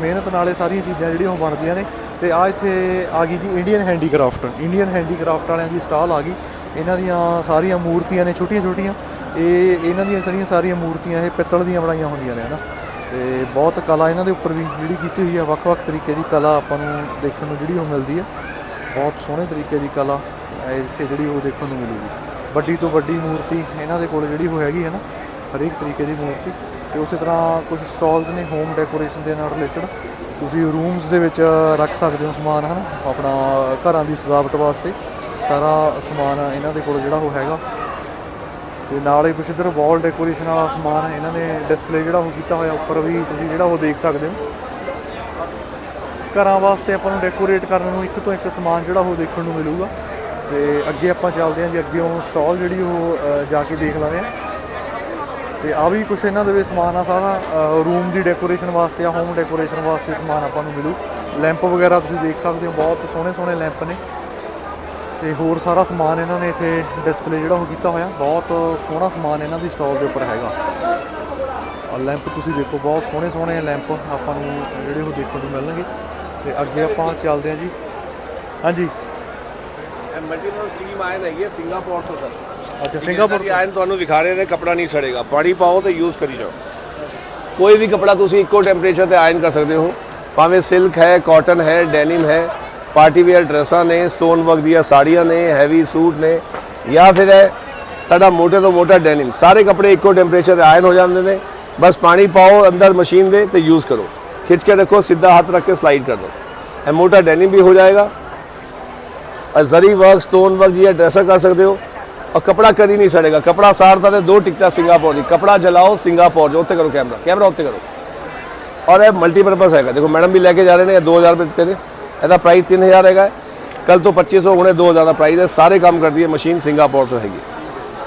ਮਿਹਨਤ ਨਾਲ ਇਹ ਸਾਰੀਆਂ ਚੀਜ਼ਾਂ ਜਿਹੜੀਆਂ ਉਹ ਬਣਦੀਆਂ ਨੇ। ਤੇ ਆ ਇੱਥੇ ਆ ਗਈ ਜੀ ਇੰਡੀਅਨ ਹੈਂਡੀਕ੍ਰਾਫਟ ਇੰਡੀਅਨ ਹੈਂਡੀਕ੍ਰਾਫਟ ਵਾਲਿਆਂ ਦੀ ਸਟਾਲ ਆ ਗਈ। ਇਹਨਾਂ ਦੀਆਂ ਸਾਰੀਆਂ ਮੂਰਤੀਆਂ ਨੇ ਛੋਟੀਆਂ ਛੋਟੀਆਂ ਇਹ, ਇਹਨਾਂ ਦੀਆਂ ਸਾਰੀਆਂ ਸਾਰੀਆਂ ਮੂਰਤੀਆਂ ਇਹ ਪਿੱਤਲ ਦੀਆਂ ਬਣਾਈਆਂ ਹੁੰਦੀਆਂ ਨੇ, ਹਨਾ? ਤੇ ਬਹੁਤ ਕਲਾ ਇਹਨਾਂ ਦੇ ਉੱਪਰ ਵੀ ਜਿਹੜੀ ਕੀਤੀ ਹੋਈ ਆ, ਵੱਖ-ਵੱਖ ਤਰੀਕੇ ਦੀ ਕਲਾ ਆਪਾਂ ਨੂੰ ਦੇਖਣ ਨੂੰ ਜਿਹੜੀ ਉਹ ਮਿਲਦੀ ਆ। ਬਹੁਤ ਸੋਹਣੇ ਤਰੀਕੇ ਦੀ ਕਲਾ ਇੱਥੇ ਜਿਹੜੀ ਉਹ ਦੇਖਣ ਨੂੰ ਮਿਲੂਗੀ। ਵੱਡੀ ਤੋਂ ਵੱਡੀ ਮੂਰਤੀ ਇਹਨਾਂ ਦੇ ਕੋਲ ਜਿਹੜੀ ਉਹ ਹੈਗੀ ਹੈ ਨਾ, ਹਰੇਕ ਤਰੀਕੇ ਦੀ ਮੂਰਤੀ। ਤੇ ਉਸੇ ਤਰ੍ਹਾਂ ਕੁਝ ਸਟਾਲਸ ਨੇ ਹੋਮ ਡੈਕੋਰੇਸ਼ਨ ਦੇ ਨਾਲ ਰਿਲੇਟਡ ਤੁਸੀਂ ਰੂਮਸ ਦੇ ਵਿੱਚ ਰੱਖ ਸਕਦੇ ਹੋ ਸਮਾਨ, ਹਨ? ਆਪਣਾ ਘਰਾਂ ਦੀ ਸਜਾਵਟ ਵਾਸਤੇ ਸਾਰਾ ਸਮਾਨ ਇਹਨਾਂ ਦੇ ਕੋਲ ਜਿਹੜਾ ਉਹ ਹੈਗਾ। ਤੇ ਨਾਲ ਹੀ ਕੁਛ ਇੱਧਰ ਵਾਲ ਡੈਕੋਰੇਸ਼ਨ ਵਾਲਾ ਸਮਾਨ ਇਹਨਾਂ ਨੇ ਡਿਸਪਲੇ ਜਿਹੜਾ ਉਹ ਕੀਤਾ ਹੋਇਆ, ਉੱਪਰ ਵੀ ਤੁਸੀਂ ਜਿਹੜਾ ਉਹ ਦੇਖ ਸਕਦੇ ਹੋ। ਘਰਾਂ ਵਾਸਤੇ ਆਪਾਂ ਨੂੰ ਡੈਕੋਰੇਟ ਕਰਨ ਨੂੰ ਇੱਕ ਤੋਂ ਇੱਕ ਸਮਾਨ ਜਿਹੜਾ ਉਹ ਦੇਖਣ ਨੂੰ ਮਿਲੂਗਾ। ਤੇ ਅੱਗੇ ਆਪਾਂ ਚੱਲਦੇ ਹਾਂ ਜੀ ਅੱਗੇ ਉਹ ਸਟਾਲ ਜਿਹੜੀ ਉਹ ਜਾ ਕੇ ਦੇਖ ਲਾਂਗੇ। ਤੇ ਆ ਵੀ ਕੁਛ ਇਹਨਾਂ ਦੇ ਵੀ ਸਮਾਨ ਆ ਸਾਰਾ ਰੂਮ ਦੀ ਡੈਕੋਰੇਸ਼ਨ ਵਾਸਤੇ ਆ ਹੋਮ ਡੈਕੋਰੇਸ਼ਨ ਵਾਸਤੇ ਸਮਾਨ ਆਪਾਂ ਨੂੰ ਮਿਲੂ। ਲੈਂਪ ਵਗੈਰਾ ਤੁਸੀਂ ਦੇਖ ਸਕਦੇ ਹੋ, ਬਹੁਤ ਸੋਹਣੇ ਸੋਹਣੇ ਲੈਂਪ ਨੇ। ਤੇ ਹੋਰ ਸਾਰਾ ਸਮਾਨ ਇਹਨਾਂ ਨੇ ਇੱਥੇ ਡਿਸਪਲੇ ਜਿਹੜਾ ਉਹ ਕੀਤਾ ਹੋਇਆ, ਬਹੁਤ ਸੋਹਣਾ ਸਮਾਨ ਇਹਨਾਂ ਦੀ ਸਟਾਲ ਦੇ ਉੱਪਰ ਹੈਗਾ। ਔਰ ਲੈਂਪ ਤੁਸੀਂ ਦੇਖੋ, ਬਹੁਤ ਸੋਹਣੇ ਸੋਹਣੇ ਲੈਂਪ ਆਪਾਂ ਨੂੰ ਜਿਹੜੇ ਉਹ ਦੇਖਣ ਨੂੰ ਮਿਲਣਗੇ। ਤੇ ਅੱਗੇ ਆਪਾਂ ਚੱਲਦੇ ਹਾਂ ਜੀ। ਹਾਂਜੀ। ਮਲਟੀਪਲ ਸਟੀਮ ਆਇਨ ਹੈਗੀ ਹੈ ਸਿੰਗਾਪੁਰ ਤੋਂ ਸਰ ਅੱਛਾ ਸਿੰਗਾਪੁਰ ਦੀ ਆਇਨ ਤੁਹਾਨੂੰ ਵਿਖਾ ਰਹੇ ਨੇ ਕਪੜਾ ਨਹੀਂ ਸੜੇਗਾ। ਪਾਣੀ ਪਾਓ ਤੇ ਯੂਜ਼ ਕਰੀ ਜਾਓ। ਕੋਈ ਵੀ ਕਪੜਾ ਤੁਸੀਂ ਇੱਕੋ ਟੈਂਪਰੇਚਰ ਤੇ ਆਇਨ ਕਰ ਸਕਦੇ ਹੋ। ਭਾਵੇਂ ਸਿਲਕ ਹੈ ਕਾਟਨ ਹੈ ਡੈਨਿਮ ਹੈ ਪਾਰਟੀ ਵੇਅਰ ਡਰੈਸਾਂ ਨੇ ਸਟੋਨ ਵਰਕ ਦੀਆਂ ਸਾੜੀਆਂ ਨੇ ਹੈਵੀ ਸੂਟ ਨੇ ਜਾਂ ਫਿਰ ਹੈ ਤੁਹਾਡਾ ਮੋਟੇ ਤੋਂ ਮੋਟਾ ਡੈਨਿਮ ਸਾਰੇ ਕੱਪੜੇ ਇੱਕੋ ਟੈਂਪਰੇਚਰ ਤੇ ਆਇਨ ਹੋ ਜਾਂਦੇ ਨੇ। ਬਸ ਪਾਣੀ ਪਾਓ ਅੰਦਰ ਮਸ਼ੀਨ ਦੇ ਤੇ ਯੂਜ਼ ਕਰੋ। ਖਿੱਚ ਕੇ ਰੱਖੋ ਸਿੱਧਾ ਹੱਥ ਰੱਖ ਕੇ ਸਲਾਈਡ ਕਰ ਦਿਓ। ਇਹ ਮੋਟਾ ਡੈਨਿਮ ਵੀ ਹੋ ਜਾਏਗਾ। ਜ਼ਰੀ ਵਰਕ ਸਟੋਨ ਵਰਕ ਜੀ ਡਰੈਸਰ ਕਰ ਸਕਦੇ ਹੋ। ਔਰ ਕਪੜਾ ਕਦੀ ਨਹੀਂ ਸੜੇਗਾ। ਕਪੜਾ ਸਾੜਦਾ ਤੇ ਦੋ ਟਿਕਟਾਂ ਸਿੰਗਾਪੁਰ ਦੀ। ਕਪੜਾ ਜਲਾਓ, ਸਿੰਗਾਪੁਰ ਜੋ ਉੱਥੇ ਕਰੋ ਕੈਮਰਾ ਕੈਮਰਾ ਉੱਥੇ ਕਰੋ। ਔਰ ਇਹ ਮਲਟੀਪਰਪਸ ਹੈਗਾ। ਦੇਖੋ ਮੈਡਮ ਵੀ ਲੈ ਕੇ ਜਾ ਰਹੇ ਨੇ 2000 ਰੁਪਏ ਦਿੱਤੇ ਨੇ। ਇਹਦਾ ਪ੍ਰਾਈਸ 3000 ਹੈਗਾ। ਕੱਲ ਤੋਂ 2500 ਹੁਣੇ 2000 ਦਾ ਪ੍ਰਾਈਸ ਹੈ। ਸਾਰੇ ਕੰਮ ਕਰਦੀ ਹੈ ਮਸ਼ੀਨ ਸਿੰਗਾਪੁਰ ਤੋਂ ਹੈਗੀ।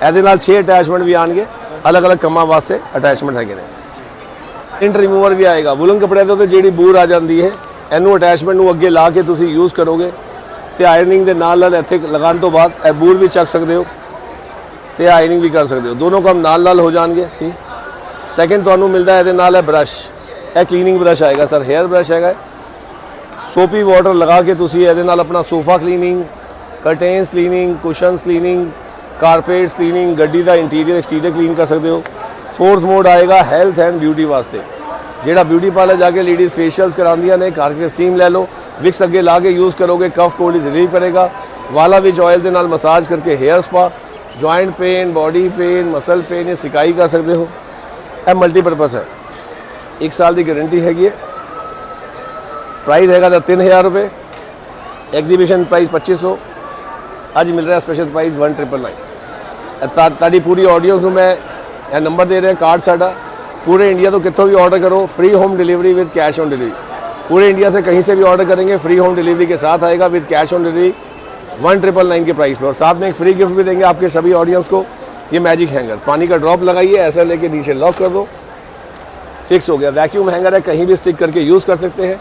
ਇਹਦੇ ਨਾਲ 6 ਅਟੈਚਮੈਂਟ ਵੀ ਆਣਗੇ ਅਲੱਗ-ਅਲੱਗ ਕੰਮਾਂ ਵਾਸਤੇ ਅਟੈਚਮੈਂਟ ਹੈਗੇ ਨੇ। ਇੰਟਰ ਰਿਮੂਵਰ ਵੀ ਆਏਗਾ। ਵੁਲਨ ਕਪੜੇ ਦੇ ਉੱਤੇ ਜਿਹੜੀ ਬੂਰ ਆ ਜਾਂਦੀ ਹੈ, ਇਹਨੂੰ ਅਟੈਚਮੈਂਟ ਨੂੰ ਅੱਗੇ ਲਾ ਕੇ ਤੁਸੀਂ ਯੂਜ਼ ਕਰੋਗੇ। ਤੇ ਆਇਰਨਿੰਗ ਦੇ ਨਾਲ ਨਾਲ ਇੱਥੇ ਲਗਾਉਣ ਤੋਂ ਬਾਅਦ ਇਹ ਬੂਰ ਵੀ ਚੱਕ ਸਕਦੇ ਹੋ ਤੇ ਆਇਰਨਿੰਗ ਵੀ ਕਰ ਸਕਦੇ ਹੋ। ਦੋਨੋਂ ਕੰਮ ਨਾਲ ਨਾਲ ਹੋ ਜਾਣਗੇ ਸੀ ਸੈਕਿੰਡ ਤੁਹਾਨੂੰ ਮਿਲਦਾ ਹੈ ਇਹਦੇ ਨਾਲ ਹੈ ਬ੍ਰਸ਼ ਇਹ ਕਲੀਨਿੰਗ ਬ੍ਰਸ਼ ਆਏਗਾ ਸਰ 헤ਅਰ ਬ੍ਰਸ਼ ਹੈਗਾ ਸੋਪੀ ਵਾਟਰ ਲਗਾ ਕੇ ਤੁਸੀਂ ਇਹਦੇ ਨਾਲ ਆਪਣਾ sofa cleaning curtains cleaning cushions cleaning carpets cleaning ਗੱਡੀ ਦਾ ਇੰਟੀਰੀਅਰ ਐਕਸਟੀਰੀਅਰ ਕਲੀਨ ਕਰ ਸਕਦੇ ਹੋ। ਫੋਰਥ ਮੋਡ ਆਏਗਾ ਹੈਲਥ ਐਂਡ ਬਿਊਟੀ ਵਾਸਤੇ। ਜਿਹੜਾ ਬਿਊਟੀ ਪਾਰਲਰ ਜਾ ਕੇ ਲੇਡੀਜ਼ ਫੇਸ਼ੀਅਲਸ ਕਰਾਉਂਦੀਆਂ ਨੇ, ਘਰ ਕੇ ਸਟੀਮ ਲੈ ਲਓ। ਵਿਕਸ ਅੱਗੇ ਲਾ ਕੇ ਯੂਜ਼ ਕਰੋਗੇ ਕਫ ਕੋਲਡ ਹੀ ਰਿਲੀਵ ਕਰੇਗਾ। ਵਾਲਾ ਵਿੱਚ ਆਇਲ ਦੇ ਨਾਲ ਮਸਾਜ ਕਰਕੇ hair spa joint pain body pain muscle pain ਇਹ ਸਿਕਾਈ ਕਰ ਸਕਦੇ ਹੋ। ਇਹ ਮਲਟੀਪਰਪਸ ਹੈ। 1 ਸਾਲ ਦੀ ਗਾਰੰਟੀ ਹੈਗੀ ਹੈ। ਪ੍ਰਾਈਸ ਹੈਗਾ ਦਾ 3000 ਰੁਪਏ। ਐਗਜ਼ੀਬਿਸ਼ਨ ਪ੍ਰਾਈਸ 2500 ਅੱਜ ਮਿਲ ਰਿਹਾ ਸਪੈਸ਼ਲ ਪ੍ਰਾਈਸ 1999 ਤੁਹਾਡੀ ਪੂਰੀ ਆਡੀਓਸ ਨੂੰ ਮੈਂ ਇਹ ਨੰਬਰ ਦੇ ਰਿਹਾ ਕਾਰਡ ਸਾਡਾ। ਪੂਰੇ ਇੰਡੀਆ ਤੋਂ ਕਿੱਥੋਂ ਵੀ ਆਰਡਰ ਕਰੋ। Free home delivery with cash on delivery पूरे इंडिया से कहीं से भी ऑर्डर करेंगे फ्री होम डिलीवरी के साथ आएगा with cash on delivery one triple nine के प्राइस पे और साथ में एक फ्री गिफ्ट भी देंगे आपके सभी ऑडियंस को ये मैजिक हैंगर पानी का ड्रॉप लगाइए ऐसा लेके नीचे लॉक कर दो फिक्स हो गया वैक्यूम हैंगर है कहीं भी स्टिक करके यूज़ कर सकते हैं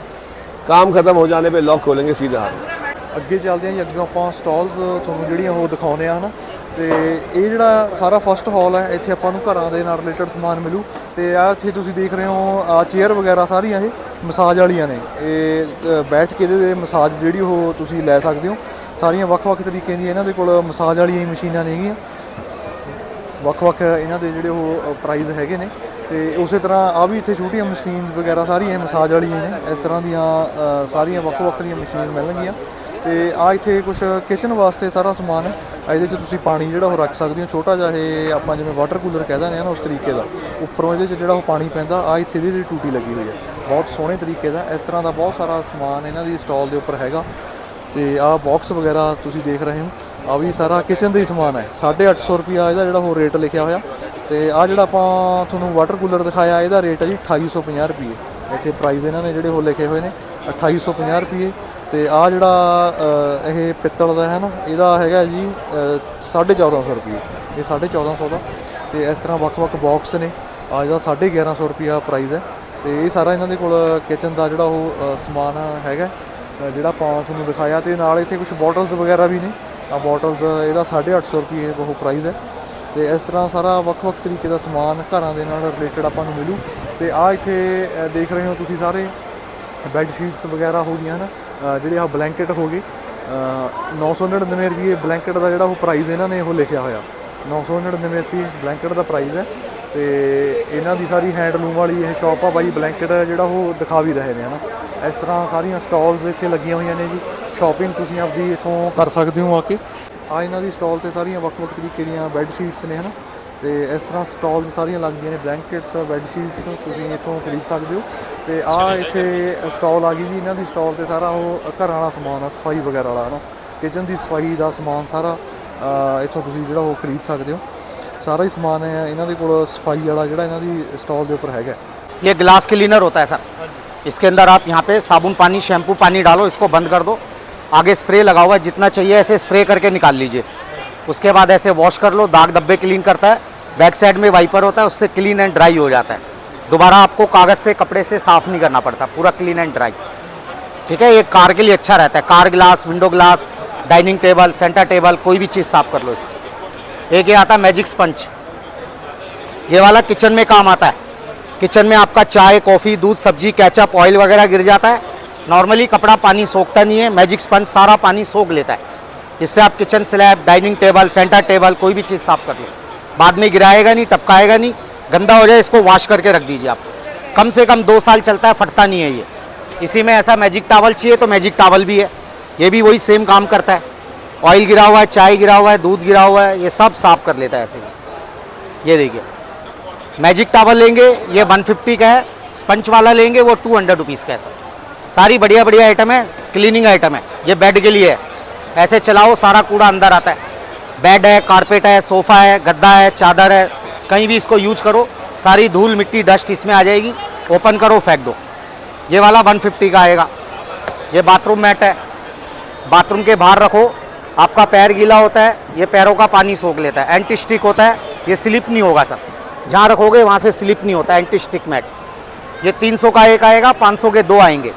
काम खत्म हो जाने पे लॉक खोलेंगे सीधा हाथ में ਅੱਗੇ ਚੱਲਦੇ ਹਾਂ ਜੀ ਅੱਗੇ ਆਪਾਂ ਸਟਾਲਸ ਤੁਹਾਨੂੰ ਜਿਹੜੀਆਂ ਉਹ ਦਿਖਾਉਨੇ ਆ ਹਨਾ ਤੇ ਇਹ ਜਿਹੜਾ ਸਾਰਾ ਫਸਟ ਹਾਲ ਹੈ, ਇੱਥੇ ਆਪਾਂ ਨੂੰ ਘਰਾਂ ਦੇ ਨਾਲ ਰਿਲੇਟਡ ਸਮਾਨ ਮਿਲੂ। ਤੇ ਆ ਇੱਥੇ ਤੁਸੀਂ ਦੇਖ ਰਹੇ ਹੋ, ਆ ਚੇਅਰ ਵਗੈਰਾ ਸਾਰੀਆਂ ਇਹ ਮਸਾਜ ਵਾਲੀਆਂ ਨੇ। ਇਹ ਬੈਠ ਕੇ ਇਹਦੇ ਮਸਾਜ ਜਿਹੜੀ ਉਹ ਤੁਸੀਂ ਲੈ ਸਕਦੇ ਹੋ। ਸਾਰੀਆਂ ਵੱਖ-ਵੱਖ ਤਰੀਕੇ ਦੀਆਂ ਇਹਨਾਂ ਦੇ ਕੋਲ ਮਸਾਜ ਵਾਲੀਆਂ ਹੀ ਮਸ਼ੀਨਾਂ ਨੇਗੀਆਂ ਵੱਖ-ਵੱਖ ਇਹਨਾਂ ਦੇ ਜਿਹੜੇ ਉਹ ਪ੍ਰਾਈਜ਼ ਹੈਗੇ ਨੇ। ਤੇ ਉਸੇ ਤਰ੍ਹਾਂ ਆ ਵੀ ਇੱਥੇ ਛੋਟੀਆਂ ਮਸ਼ੀਨ ਵਗੈਰਾ ਸਾਰੀਆਂ ਇਹ ਮਸਾਜ ਵਾਲੀਆਂ ਹੀ ਨੇ। ਇਸ ਤਰ੍ਹਾਂ ਦੀਆਂ ਸਾਰੀਆਂ ਵੱਖ-ਵੱਖ ਦੀਆਂ ਮਸ਼ੀਨ ਮਿਲਣਗੀਆਂ। ਤੇ ਆ ਇੱਥੇ ਕੁਝ ਕਿਚਨ ਵਾਸਤੇ ਸਾਰਾ ਸਮਾਨ ਹੈ। ਇਹਦੇ 'ਚ ਤੁਸੀਂ ਪਾਣੀ ਜਿਹੜਾ ਉਹ ਰੱਖ ਸਕਦੇ ਹੋ, ਛੋਟਾ ਜਿਹਾ ਇਹ ਆਪਾਂ ਜਿਵੇਂ ਵਾਟਰ ਕੂਲਰ ਕਹਿ ਦਿੰਦੇ ਆ ਨਾ ਉਸ ਤਰੀਕੇ ਦਾ। ਉੱਪਰੋਂ ਇਹਦੇ 'ਚ ਜਿਹੜਾ ਉਹ ਪਾਣੀ ਪੈਂਦਾ ਆ ਇੱਥੇ ਇਹਦੀ ਟੂਟੀ ਲੱਗੀ ਹੋਈ ਹੈ। ਬਹੁਤ ਸੋਹਣੇ ਤਰੀਕੇ ਦਾ, ਇਸ ਤਰ੍ਹਾਂ ਦਾ ਬਹੁਤ ਸਾਰਾ ਸਮਾਨ ਇਹਨਾਂ ਦੀ ਸਟਾਲ ਦੇ ਉੱਪਰ ਹੈਗਾ। ਤੇ ਆਹ ਬਾਕਸ ਵਗੈਰਾ ਤੁਸੀਂ ਦੇਖ ਰਹੇ ਹੋ ਆ ਵੀ ਸਾਰਾ ਕਿਚਨ ਦਾ ਹੀ ਸਮਾਨ ਹੈ। 850 ਰੁਪਿਆ ਇਹਦਾ ਜਿਹੜਾ ਉਹ ਰੇਟ ਲਿਖਿਆ ਹੋਇਆ। ਤੇ ਆ ਜਿਹੜਾ ਆਪਾਂ ਤੁਹਾਨੂੰ ਵਾਟਰ ਕੂਲਰ ਦਿਖਾਇਆ, ਇਹਦਾ ਰੇਟ ਹੈ ਜੀ 2850 ਰੁਪਏ। ਇੱਥੇ ਪ੍ਰਾਈਸ ਇਹਨਾਂ ਨੇ ਜਿਹੜੇ ਉਹ ਲਿਖੇ ਹੋਏ ਨੇ 2850 ਰੁਪਏ। ਤੇ ਆ ਜਿਹੜਾ ਅ, ਇਹ ਪਿੱਤਲ ਦਾ ਹੈ ਨਾ ਇਹਦਾ ਹੈਗਾ ਜੀ ਅ, 1450 ਰੁਪਏ ਇਹ 1450 ਦਾ। ਤੇ ਇਸ ਤਰ੍ਹਾਂ ਵੱਖ-ਵੱਖ ਬਾਕਸ ਨੇ। ਆ ਇਹਦਾ 1150 ਰੁਪਿਆ ਪ੍ਰਾਈਸ ਹੈ। ਤੇ ਇਹ ਸਾਰਾ ਇਹਨਾਂ ਦੇ ਕੋਲ ਕਿਚਨ ਦਾ ਜਿਹੜਾ ਉਹ ਅ, ਸਮਾਨ ਹੈਗਾ। ਅ, ਜਿਹੜਾ ਆਪਾਂ ਤੁਹਾਨੂੰ ਦਿਖਾਇਆ ਤੇ ਨਾਲ ਇੱਥੇ ਕੁਝ ਬੋਟਲਸ ਵਗੈਰਾ ਵੀ ਨੇ। ਆ ਬੋਟਲਸ ਇਹਦਾ 850 ਰੁਪਏ ਉਹ ਪ੍ਰਾਈਸ ਹੈ। ਤੇ ਇਸ ਤਰ੍ਹਾਂ ਸਾਰਾ ਵੱਖ-ਵੱਖ ਤਰੀਕੇ ਦਾ ਸਮਾਨ ਘਰਾਂ ਦੇ ਨਾਲ ਰਿਲੇਟਡ ਆਪਾਂ ਨੂੰ ਮਿਲੂ। ਤੇ ਆ ਇੱਥੇ ਅ, ਦੇਖ ਰਹੇ ਹੋ ਤੁਸੀਂ ਸਾਰੇ ਬੈੱਡ ਸ਼ੀਟਸ ਵਗੈਰਾ ਹੋ ਗਈਆਂ ਹਨ ਅ, ਜਿਹੜੇ ਆ ਬਲੈਂਕਟ ਹੋ ਗਏ ਅ, 999 ਰੁਪਏ ਬਲੈਂਕਟ ਦਾ ਜਿਹੜਾ ਉਹ ਪ੍ਰਾਈਸ ਇਹਨਾਂ ਨੇ ਉਹ ਲਿਖਿਆ ਹੋਇਆ। 999 ਰੁਪਏ ਬਲੈਂਕਟ ਦਾ ਪ੍ਰਾਈਸ ਹੈ। ਤੇ ਇਹਨਾਂ ਦੀ ਸਾਰੀ ਹੈਂਡਲੂਮ ਵਾਲੀ ਇਹ ਸ਼ਾਪ ਆ ਬਾਈ ਬਲੈਂਕਟ ਜਿਹੜਾ ਉਹ ਦਿਖਾ ਵੀ ਰਹੇ ਨੇ ਹਨਾ। ਇਸ ਤਰ੍ਹਾਂ ਸਾਰੀਆਂ ਸਟਾਲਸ ਇੱਥੇ ਲੱਗੀਆਂ ਹੋਈਆਂ ਨੇ ਜੀ। ਸ਼ਾਪਿੰਗ ਤੁਸੀਂ ਆਪਦੀ ਇਥੋਂ ਕਰ ਸਕਦੇ ਹੋ ਆ ਕੇ। ਆ ਇਹਨਾਂ ਦੀ ਸਟਾਲ ਤੇ ਸਾਰੀਆਂ ਵੱਖ-ਵੱਖ ਤਰੀਕੇ ਦੀਆਂ ਬੈੱਡ ਸ਼ੀਟਸ ਨੇ ਹਨਾ। ਤੇ ਇਸ ਤਰ੍ਹਾਂ ਸਟਾਲਸ ਸਾਰੀਆਂ ਲੱਗਦੀਆਂ ਨੇ ਬਲੈਂਕਟਸ ਬੈੱਡ ਸ਼ੀਟਸ ਤੁਸੀਂ ਇੱਥੋਂ ਖਰੀਦ ਸਕਦੇ ਹੋ। ਤੇ ਆ ਇੱਥੇ ਸਟਾਲ ਆ ਗਈ ਜੀ ਇਹਨਾਂ ਦੀ ਸਟਾਲ ਤੇ ਸਾਰਾ ਉਹ ਘਰਾਂ ਵਾਲਾ ਸਮਾਨ ਆ ਸਫਾਈ ਵਗੈਰਾ ਵਾਲਾ ਹਨਾ ਕਿਚਨ ਦੀ ਸਫਾਈ ਦਾ ਸਮਾਨ ਸਾਰਾ ਅ, ਇੱਥੋਂ ਤੁਸੀਂ ਜਿਹੜਾ ਉਹ ਖਰੀਦ ਸਕਦੇ ਹੋ ਸਾਰਾ ਹੀ ਸਮਾਨ ਹੈ ਇਹਨਾਂ ਦੇ ਕੋਲ ਸਫਾਈ ਵਾਲਾ ਜਿਹੜਾ ਇਹਨਾਂ ਦੀ ਸਟਾਲ ਦੇ ਉੱਪਰ ਹੈਗਾ ये ग्लास क्लीनर होता है सर इसके अंदर आप यहाँ पे साबुन पानी शैम्पू पानी डालो इसको बंद कर दो आगे स्प्रे लगा हुआ है जितना चाहिए ऐसे स्प्रे करके निकाल लीजिए उसके बाद ऐसे वॉश कर लो दाग धब्बे क्लीन करता है बैक साइड में वाइपर होता है उससे क्लीन एंड ड्राई हो जाता है दोबारा आपको कागज़ से, कपड़े से साफ़ नहीं करना पड़ता, पूरा क्लीन एंड ड्राई ठीक है, ये कार के लिए अच्छा रहता है। Car glass window glass dining table centre table कोई भी चीज़ साफ़ कर लो एक ये आता है मैजिक स्पंज ये वाला किचन में काम आता है। किचन में आपका चाय कॉफ़ी दूध, सब्ज़ी कैचअप ऑयल वगैरह गिर जाता है। नॉर्मली कपड़ा पानी सोखता नहीं है मैजिक स्पंज सारा पानी सोख लेता है। इससे आप kitchen slab dining table centre table कोई भी चीज़ साफ़ कर लो। बाद में गिराएगा नहीं, टपकाएगा नहीं। गंदा हो जाए, इसको वॉश करके रख दीजिए आप। कम से कम दो साल चलता है, फटता नहीं है ये। इसी में ऐसा मैजिक टावल चाहिए तो मैजिक टावल भी है। ये भी वही सेम काम करता है। ऑयल गिरा हुआ है, चाय गिरा हुआ है, दूध गिरा हुआ है, ये सब साफ़ कर लेता है ऐसे ही। ये देखिए। मैजिक टावल लेंगे, ये 150 का है। स्पंच वाला लेंगे, वो टू हंड्रेड रुपीज़ का है सर। सारी बढ़िया बढ़िया आइटम है क्लीनिंग आइटम है। ये बेड के लिए है। ऐसे चलाओ, सारा कूड़ा अंदर आता है। बेड है कारपेट है सोफ़ा है, गद्दा है, चादर है कहीं भी इसको यूज़ करो, सारी धूल मिट्टी डस्ट इसमें आ जाएगी। ओपन करो, फेंक दो। ये वाला 150 का आएगा। ये बाथरूम मैट है। बाथरूम के बाहर रखो। आपका पैर गीला होता है, ये पैरों का पानी सोख लेता है। एंटी स्टिक होता है, ये स्लिप नहीं होगा सर जहाँ रखोगे, वहाँ से स्लिप नहीं होता एंटी स्टिक मैट ये 300 का एक आएगा 500 के दो आएँगे।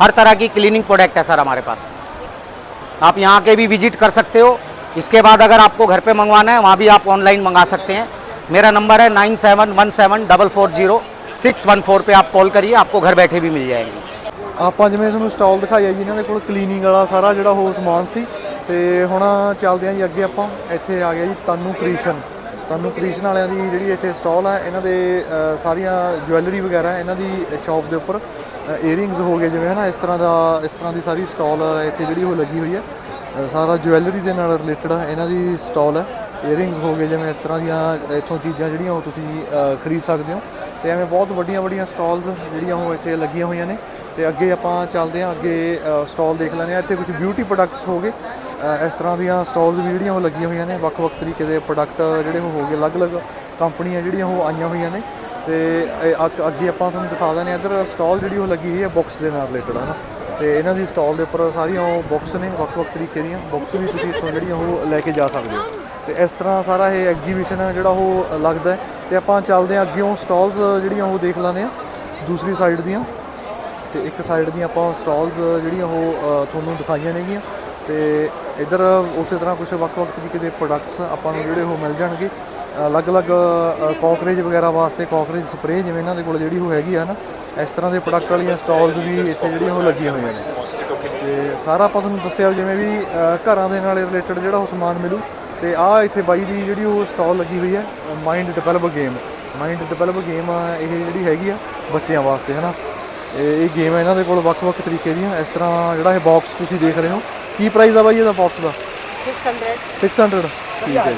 हर तरह की क्लीनिंग प्रोडक्ट है सर हमारे पास। आप यहाँ के भी विज़िट कर सकते हो। इसके बाद अगर आपको घर पे मंगवाना है वहाँ भी आप ऑनलाइन मंगा सकते हैं मेरा नंबर है nine seven one seven double four zero six one four पर आप कॉल करिए आपको घर बैठे भी मिल जाएंगे ਆਪਾਂ ਜਿਵੇਂ ਤੁਹਾਨੂੰ ਸਟਾਲ ਦਿਖਾਇਆ ਜੀ ਇਹਨਾਂ ਦੇ ਕੋਲ ਕਲੀਨਿੰਗ ਵਾਲਾ ਸਾਰਾ ਜਿਹੜਾ ਉਹ ਸਮਾਨ ਸੀ ਤੇ ਹੁਣ ਚੱਲਦੇ ਆਂ ਜੀ ਅੱਗੇ ਆਪਾਂ ਇੱਥੇ ਆ ਗਿਆ ਜੀ ਤਾਨੂ ਕ੍ਰੀਸ਼ਨ ਤਾਨੂ ਕ੍ਰੀਸ਼ਨ ਵਾਲਿਆਂ ਦੀ ਜਿਹੜੀ ਇੱਥੇ ਸਟਾਲ ਹੈ ਇਹਨਾਂ ਦੇ ਅ, ਸਾਰੀਆਂ ਜੁਐਲਰੀ ਵਗੈਰਾ ਇਹਨਾਂ ਦੀ ਸ਼ਾਪ ਦੇ ਉੱਪਰ ਏਅਰਿੰਗਸ ਹੋ ਗਏ ਜਿਵੇਂ ਹਨਾ ਇਸ ਤਰ੍ਹਾਂ ਦਾ ਇਸ ਤਰ੍ਹਾਂ ਦੀ ਸਾਰੀ ਸਟਾਲ ਇੱਥੇ ਜਿਹੜੀ ਉਹ ਲੱਗੀ ਹੋਈ ਹੈ ਅ, ਸਾਰਾ ਜੁਐਲਰੀ ਦੇ ਨਾਲ ਰਿਲੇਟਡ ਇਹਨਾਂ ਦੀ ਸਟਾਲ ਹੈ ਏਅਰਿੰਗਸ ਹੋ ਗਏ ਜਿਵੇਂ ਇਸ ਤਰ੍ਹਾਂ ਦੀਆਂ, ਇੱਥੋਂ ਚੀਜ਼ਾਂ ਜਿਹੜੀਆਂ ਉਹ ਤੁਸੀਂ ਖਰੀਦ ਸਕਦੇ ਹੋ। ਤੇ ਐਵੇਂ ਬਹੁਤ ਵੱਡੀਆਂ ਵੱਡੀਆਂ ਸਟਾਲਸ ਜਿਹੜੀਆਂ ਉਹ ਇੱਥੇ ਲੱਗੀਆਂ ਹੋਈਆਂ ਨੇ। ਤੇ ਅੱਗੇ ਆਪਾਂ ਚੱਲਦੇ ਹਾਂ, ਅੱਗੇ ਸਟਾਲ ਦੇਖ ਲੈਂਦੇ ਹਾਂ। ਇੱਥੇ ਕੁਝ ਬਿਊਟੀ ਪ੍ਰੋਡਕਟਸ ਹੋ ਗਏ। ਇਸ ਤਰ੍ਹਾਂ ਦੀਆਂ ਸਟਾਲਸ ਵੀ ਜਿਹੜੀਆਂ ਉਹ ਲੱਗੀਆਂ ਹੋਈਆਂ ਨੇ। ਵੱਖ-ਵੱਖ ਤਰੀਕੇ ਦੇ ਪ੍ਰੋਡਕਟ ਜਿਹੜੇ ਉਹ ਹੋ ਗਏ। ਅਲੱਗ-ਅਲੱਗ ਕੰਪਨੀਆਂ ਜਿਹੜੀਆਂ ਉਹ ਆਈਆਂ ਹੋਈਆਂ ਨੇ। ਤੇ ਅੱਗੇ ਆਪਾਂ ਤੁਹਾਨੂੰ ਦਿਖਾ ਦਿੰਦੇ ਹਾਂ। ਇੱਧਰ ਸਟਾਲ ਜਿਹੜੀ ਉਹ ਲੱਗੀ ਹੋਈ ਹੈ ਬੁੱਕਸ ਦੇ ਨਾਲ ਰਿਲੇਟਡ ਹੈ ਨਾ। ਤੇ ਇਹਨਾਂ ਦੀ ਸਟਾਲ ਦੇ ਉੱਪਰ ਸਾਰੀਆਂ ਉਹ ਬੁੱਕਸ ਨੇ, ਵੱਖ-ਵੱਖ ਤਰੀਕੇ ਦੀਆਂ ਬੁੱਕਸ ਵੀ ਤੁਸੀਂ ਇੱਥੋਂ ਜਿਹੜੀਆਂ ਉਹ ਲੈ ਕੇ ਜਾ ਸਕਦੇ ਹੋ। ਤੇ ਇਸ ਤਰ੍ਹਾਂ ਸਾਰਾ ਇਹ ਐਗਜੀਬਿਸ਼ਨ ਹੈ ਜਿਹੜਾ ਉਹ ਲੱਗਦਾ ਹੈ। ਤੇ ਆਪਾਂ ਚੱਲਦੇ ਹਾਂ ਅੱਗੇੋਂ ਸਟਾਲਸ ਜਿਹੜੀਆਂ ਉਹ ਦੇਖ ਲੈਂਦੇ ਹਾਂ, ਦੂਸਰੀ ਸਾਈਡ ਦੀਆਂ। ਤੇ ਇੱਕ ਸਾਈਡ ਦੀਆਂ ਆਪਾਂ ਸਟਾਲਸ ਜਿਹੜੀਆਂ ਉਹ ਤੁਹਾਨੂੰ ਦਿਖਾਈਆਂ ਨੇਗੀਆਂ। ਤੇ ਇੱਧਰ ਉਸੇ ਤਰ੍ਹਾਂ ਕੁਝ ਵੱਖ-ਵੱਖ ਤਰੀਕੇ ਦੇ ਪ੍ਰੋਡਕਟਸ ਆਪਾਂ ਨੂੰ ਜਿਹੜੇ ਉਹ ਮਿਲ ਜਾਣਗੇ। ਅਲੱਗ-ਅਲੱਗ ਕਾਕਰੇਜ ਵਗੈਰਾ ਵਾਸਤੇ ਕਾਕਰੇਜ ਸਪਰੇਅ ਜਿਵੇਂ ਇਹਨਾਂ ਦੇ ਕੋਲ ਜਿਹੜੀ ਉਹ ਹੈਗੀ ਆ ਨਾ ਇਸ ਤਰ੍ਹਾਂ ਦੇ ਪ੍ਰੋਡਕਟ ਵਾਲੀਆਂ ਸਟਾਲਸ ਵੀ ਇੱਥੇ ਜਿਹੜੀਆਂ ਉਹ ਲੱਗੀਆਂ ਹੋਈਆਂ ਨੇ। ਤੇ ਸਾਰਾ ਆਪਾਂ ਤੁਹਾਨੂੰ ਦੱਸਿਆ ਜਿਵੇਂ ਵੀ ਘਰਾਂ ਦੇ ਨਾਲ ਰਿਲੇਟਡ ਜਿਹੜਾ ਉਹ ਸਮਾਨ ਮਿਲੂ ਤੇ ਆ ਇੱਥੇ ਬਾਈ ਦੀ ਜਿਹੜੀ ਉਹ ਸਟਾਲ ਲੱਗੀ ਹੋਈ ਹੈ mind develop game mind develop game ਇਹ ਜਿਹੜੀ ਹੈਗੀ ਆ ਬੱਚਿਆਂ ਵਾਸਤੇ ਹਨਾ? ਇਹ ਇਹ ਗੇਮ ਹੈ ਇਹਨਾਂ ਦੇ ਕੋਲ ਵੱਖ-ਵੱਖ ਤਰੀਕੇ ਦੀਆਂ। ਇਸ ਤਰ੍ਹਾਂ ਜਿਹੜਾ ਇਹ ਬਾਕਸ ਤੁਸੀਂ ਦੇਖ ਰਹੇ ਹੋ। ਕੀ ਪ੍ਰਾਈਸ ਆ ਬਾਈ ਇਹਦਾ ਬਾਕਸ ਦਾ? 600 600 ਠੀਕ ਹੈ ਜੀ।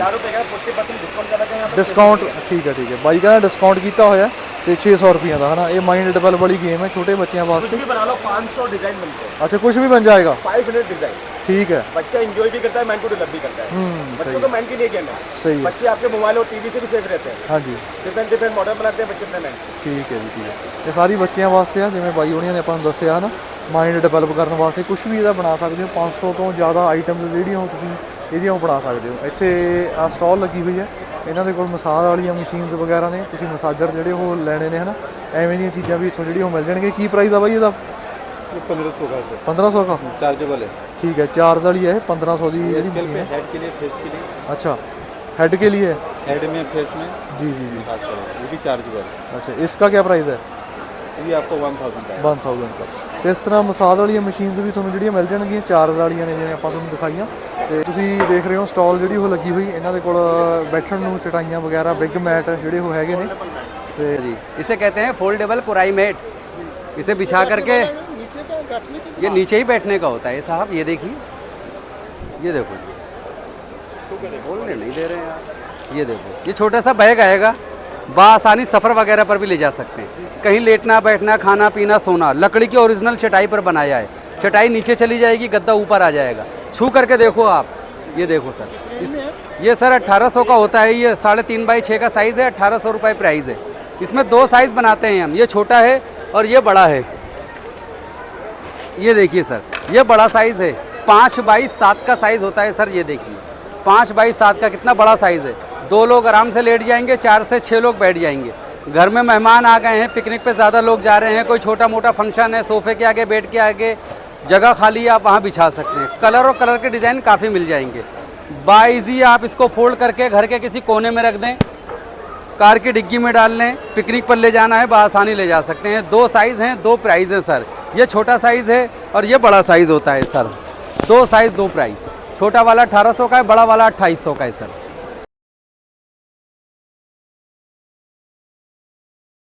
ਡਿਸਕਾਊਂਟ ਠੀਕ ਹੈ ਠੀਕ ਹੈ। ਬਾਈ ਕਹਿੰਦਾ ਡਿਸਕਾਊਂਟ ਕੀਤਾ ਹੋਇਆ। ਤੇ 600 ਰੁਪਈਆ ਦਾ ਹਨਾ ਇਹ ਮਾਈਂਡ ਡਿਵੈਲਪ ਵਾਲੀ ਗੇਮ ਹੈ ਛੋਟੇ ਬੱਚਿਆਂ ਵਾਸਤੇ भी बना लो 500 डिजाइन बनते हैं ਅੱਛਾ ਕੁਝ ਵੀ ਬਣ ਜਾਏਗਾ 500 डिजाइन ਠੀਕ ਹੈ बच्चा एंजॉय भी करता है मैन को डेवलप भी करता है हम्म, बच्चों सही को मैन के लिए गेम है ਸਹੀ ਹੈ बच्चे आपके मोबाइल और टीवी से भी सेफ रहते हैं ਹਾਂਜੀ डिफरेंट डिफरेंट मॉडल बनाते हैं बच्चे अपने मैन ਠੀਕ ਹੈ ਜੀ ਠੀਕ ਹੈ ਇਹ ਸਾਰੀ ਬੱਚਿਆਂ ਵਾਸਤੇ ਆ ਜਿਵੇਂ ਬਾਈ ਹੋਣੀਆਂ ਨੇ ਆਪਾਂ ਨੂੰ ਦੱਸਿਆ ਨਾ ਮਾਈਂਡ ਡਿਵੈਲਪ ਕਰਨ ਵਾਸਤੇ ਕੁਝ ਵੀ ਇਹਦਾ ਬਣਾ ਸਕਦੇ ਹੋ 500 ਤੋਂ ਜ਼ਿਆਦਾ ਆਈਟਮਸ ਜਿਹੜੀਆਂ ਉਹ ਤੁਸੀਂ ਇਹਦੀਆਂ ਉਹ ਬਣਾ ਸਕਦੇ ਹੋ ਇੱਥੇ ਆ ਸਟਾਲ ਲੱਗੀ ਹੋਈ ਹੈ ਇਹਨਾਂ ਦੇ ਕੋਲ ਮਸਾਜ ਵਾਲੀਆਂ ਮਸ਼ੀਨਸ ਵਗੈਰਾ ਨੇ ਤੁਸੀਂ ਮਸਾਜਰ ਜਿਹੜੇ ਉਹ ਲੈਣੇ ਨੇ ਹਨਾ ਐਵੇਂ ਦੀਆਂ ਚੀਜ਼ਾਂ ਵੀ ਇੱਥੋਂ ਜਿਹੜੀਆਂ ਉਹ ਮਿਲ ਜਾਣਗੀਆਂ ਕੀ ਪ੍ਰਾਈਸ ਆ ਬਾਈ ਇਹਦਾ पंद्रह सौ का सर 1500 ਦਾ चार्जेबल है ठीक है चार्ज वाली है 1500 ਦੀ ਜਿਹੜੀ ਮਸ਼ੀਨ ਹੈ हेड के लिए फेस के लिए अच्छा हेड के लिए है हेड में फेस में जी जी जी खास कर ये भी चार्जेबल अच्छा इसका क्या प्राइस है ये आपको वन थाउजेंड का 1000 ਦਾ ਤੇ ਇਸ ਤਰ੍ਹਾਂ ਮਸਾਜ ਵਾਲੀਆਂ ਮਸ਼ੀਨਸ ਵੀ ਤੁਹਾਨੂੰ ਜਿਹੜੀਆਂ ਮਿਲ ਜਾਣਗੀਆਂ ਚਾਰਜ ਵਾਲੀਆਂ ਨੇ ਜਿਵੇਂ ਆਪਾਂ ਤੁਹਾਨੂੰ ਦਿਖਾਈਆਂ ਤੇ ਤੁਸੀਂ ਦੇਖ ਰਹੇ ਹੋ ਸਟਾਲ ਜਿਹੜੀ ਉਹ ਲੱਗੀ ਹੋਈ ਇਹਨਾਂ ਦੇ ਕੋਲ ਬੈਠਣ ਨੂੰ ਚਟਾਈਆਂ ਵਗੈਰਾ ਬਿਗ ਮੈਟ ਜਿਹੜੇ ਉਹ ਹੈਗੇ ਨੇ ਤੇ जी इसे कहते हैं फोल्डेबल कुराई मेट इसे बिछा करके ये नीचे ही बैठने का होता है साहब ये देखिए ये देखो बोलने नहीं दे रहे हैं यार ये देखो ये छोटा सा बैग आएगा बआसानी सफ़र वगैरह पर भी ले जा सकते हैं कहीं लेटना बैठना खाना पीना सोना लकड़ी की ओरिजिनल चटाई पर बनाया है। चटाई नीचे चली जाएगी गद्दा ऊपर आ जाएगा। छू करके देखो आप। ये देखो सर। इस ये सर 1800 का होता है ये साढ़े तीन बाई छः का साइज़ है अट्ठारह सौ रुपये प्राइस है। इसमें दो साइज़ बनाते हैं हम। ये छोटा है और ये बड़ा है। ये देखिए सर ये बड़ा साइज़ है। पाँच बाई सात का साइज़ होता है सर ये देखिए। पाँच बाई सात का कितना बड़ा साइज़ है। दो लोग आराम से लेट जाएँगे चार से छः लोग बैठ जाएँगे। घर में मेहमान आ गए हैं, पिकनिक पे ज़्यादा लोग जा रहे हैं, कोई छोटा मोटा फ़ंक्शन है, सोफे के आगे, बेड के आगे, जगह खाली आप वहाँ बिछा सकते हैं। कलर और कलर के डिज़ाइन काफ़ी मिल जाएँगे। बाइजी आप इसको फोल्ड करके घर के किसी कोने में रख दें, कार की डिग्गी में डाल लें, पिकनिक पर ले जाना है बआसानी ले जा सकते हैं। दो साइज़ हैं, दो प्राइज़ हैं, सर। ये छोटा साइज़ है और ये बड़ा साइज़ होता है, सर। दो साइज़, दो प्राइस छोटा वाला 1800 का है, बड़ा वाला 2800 का है, सर।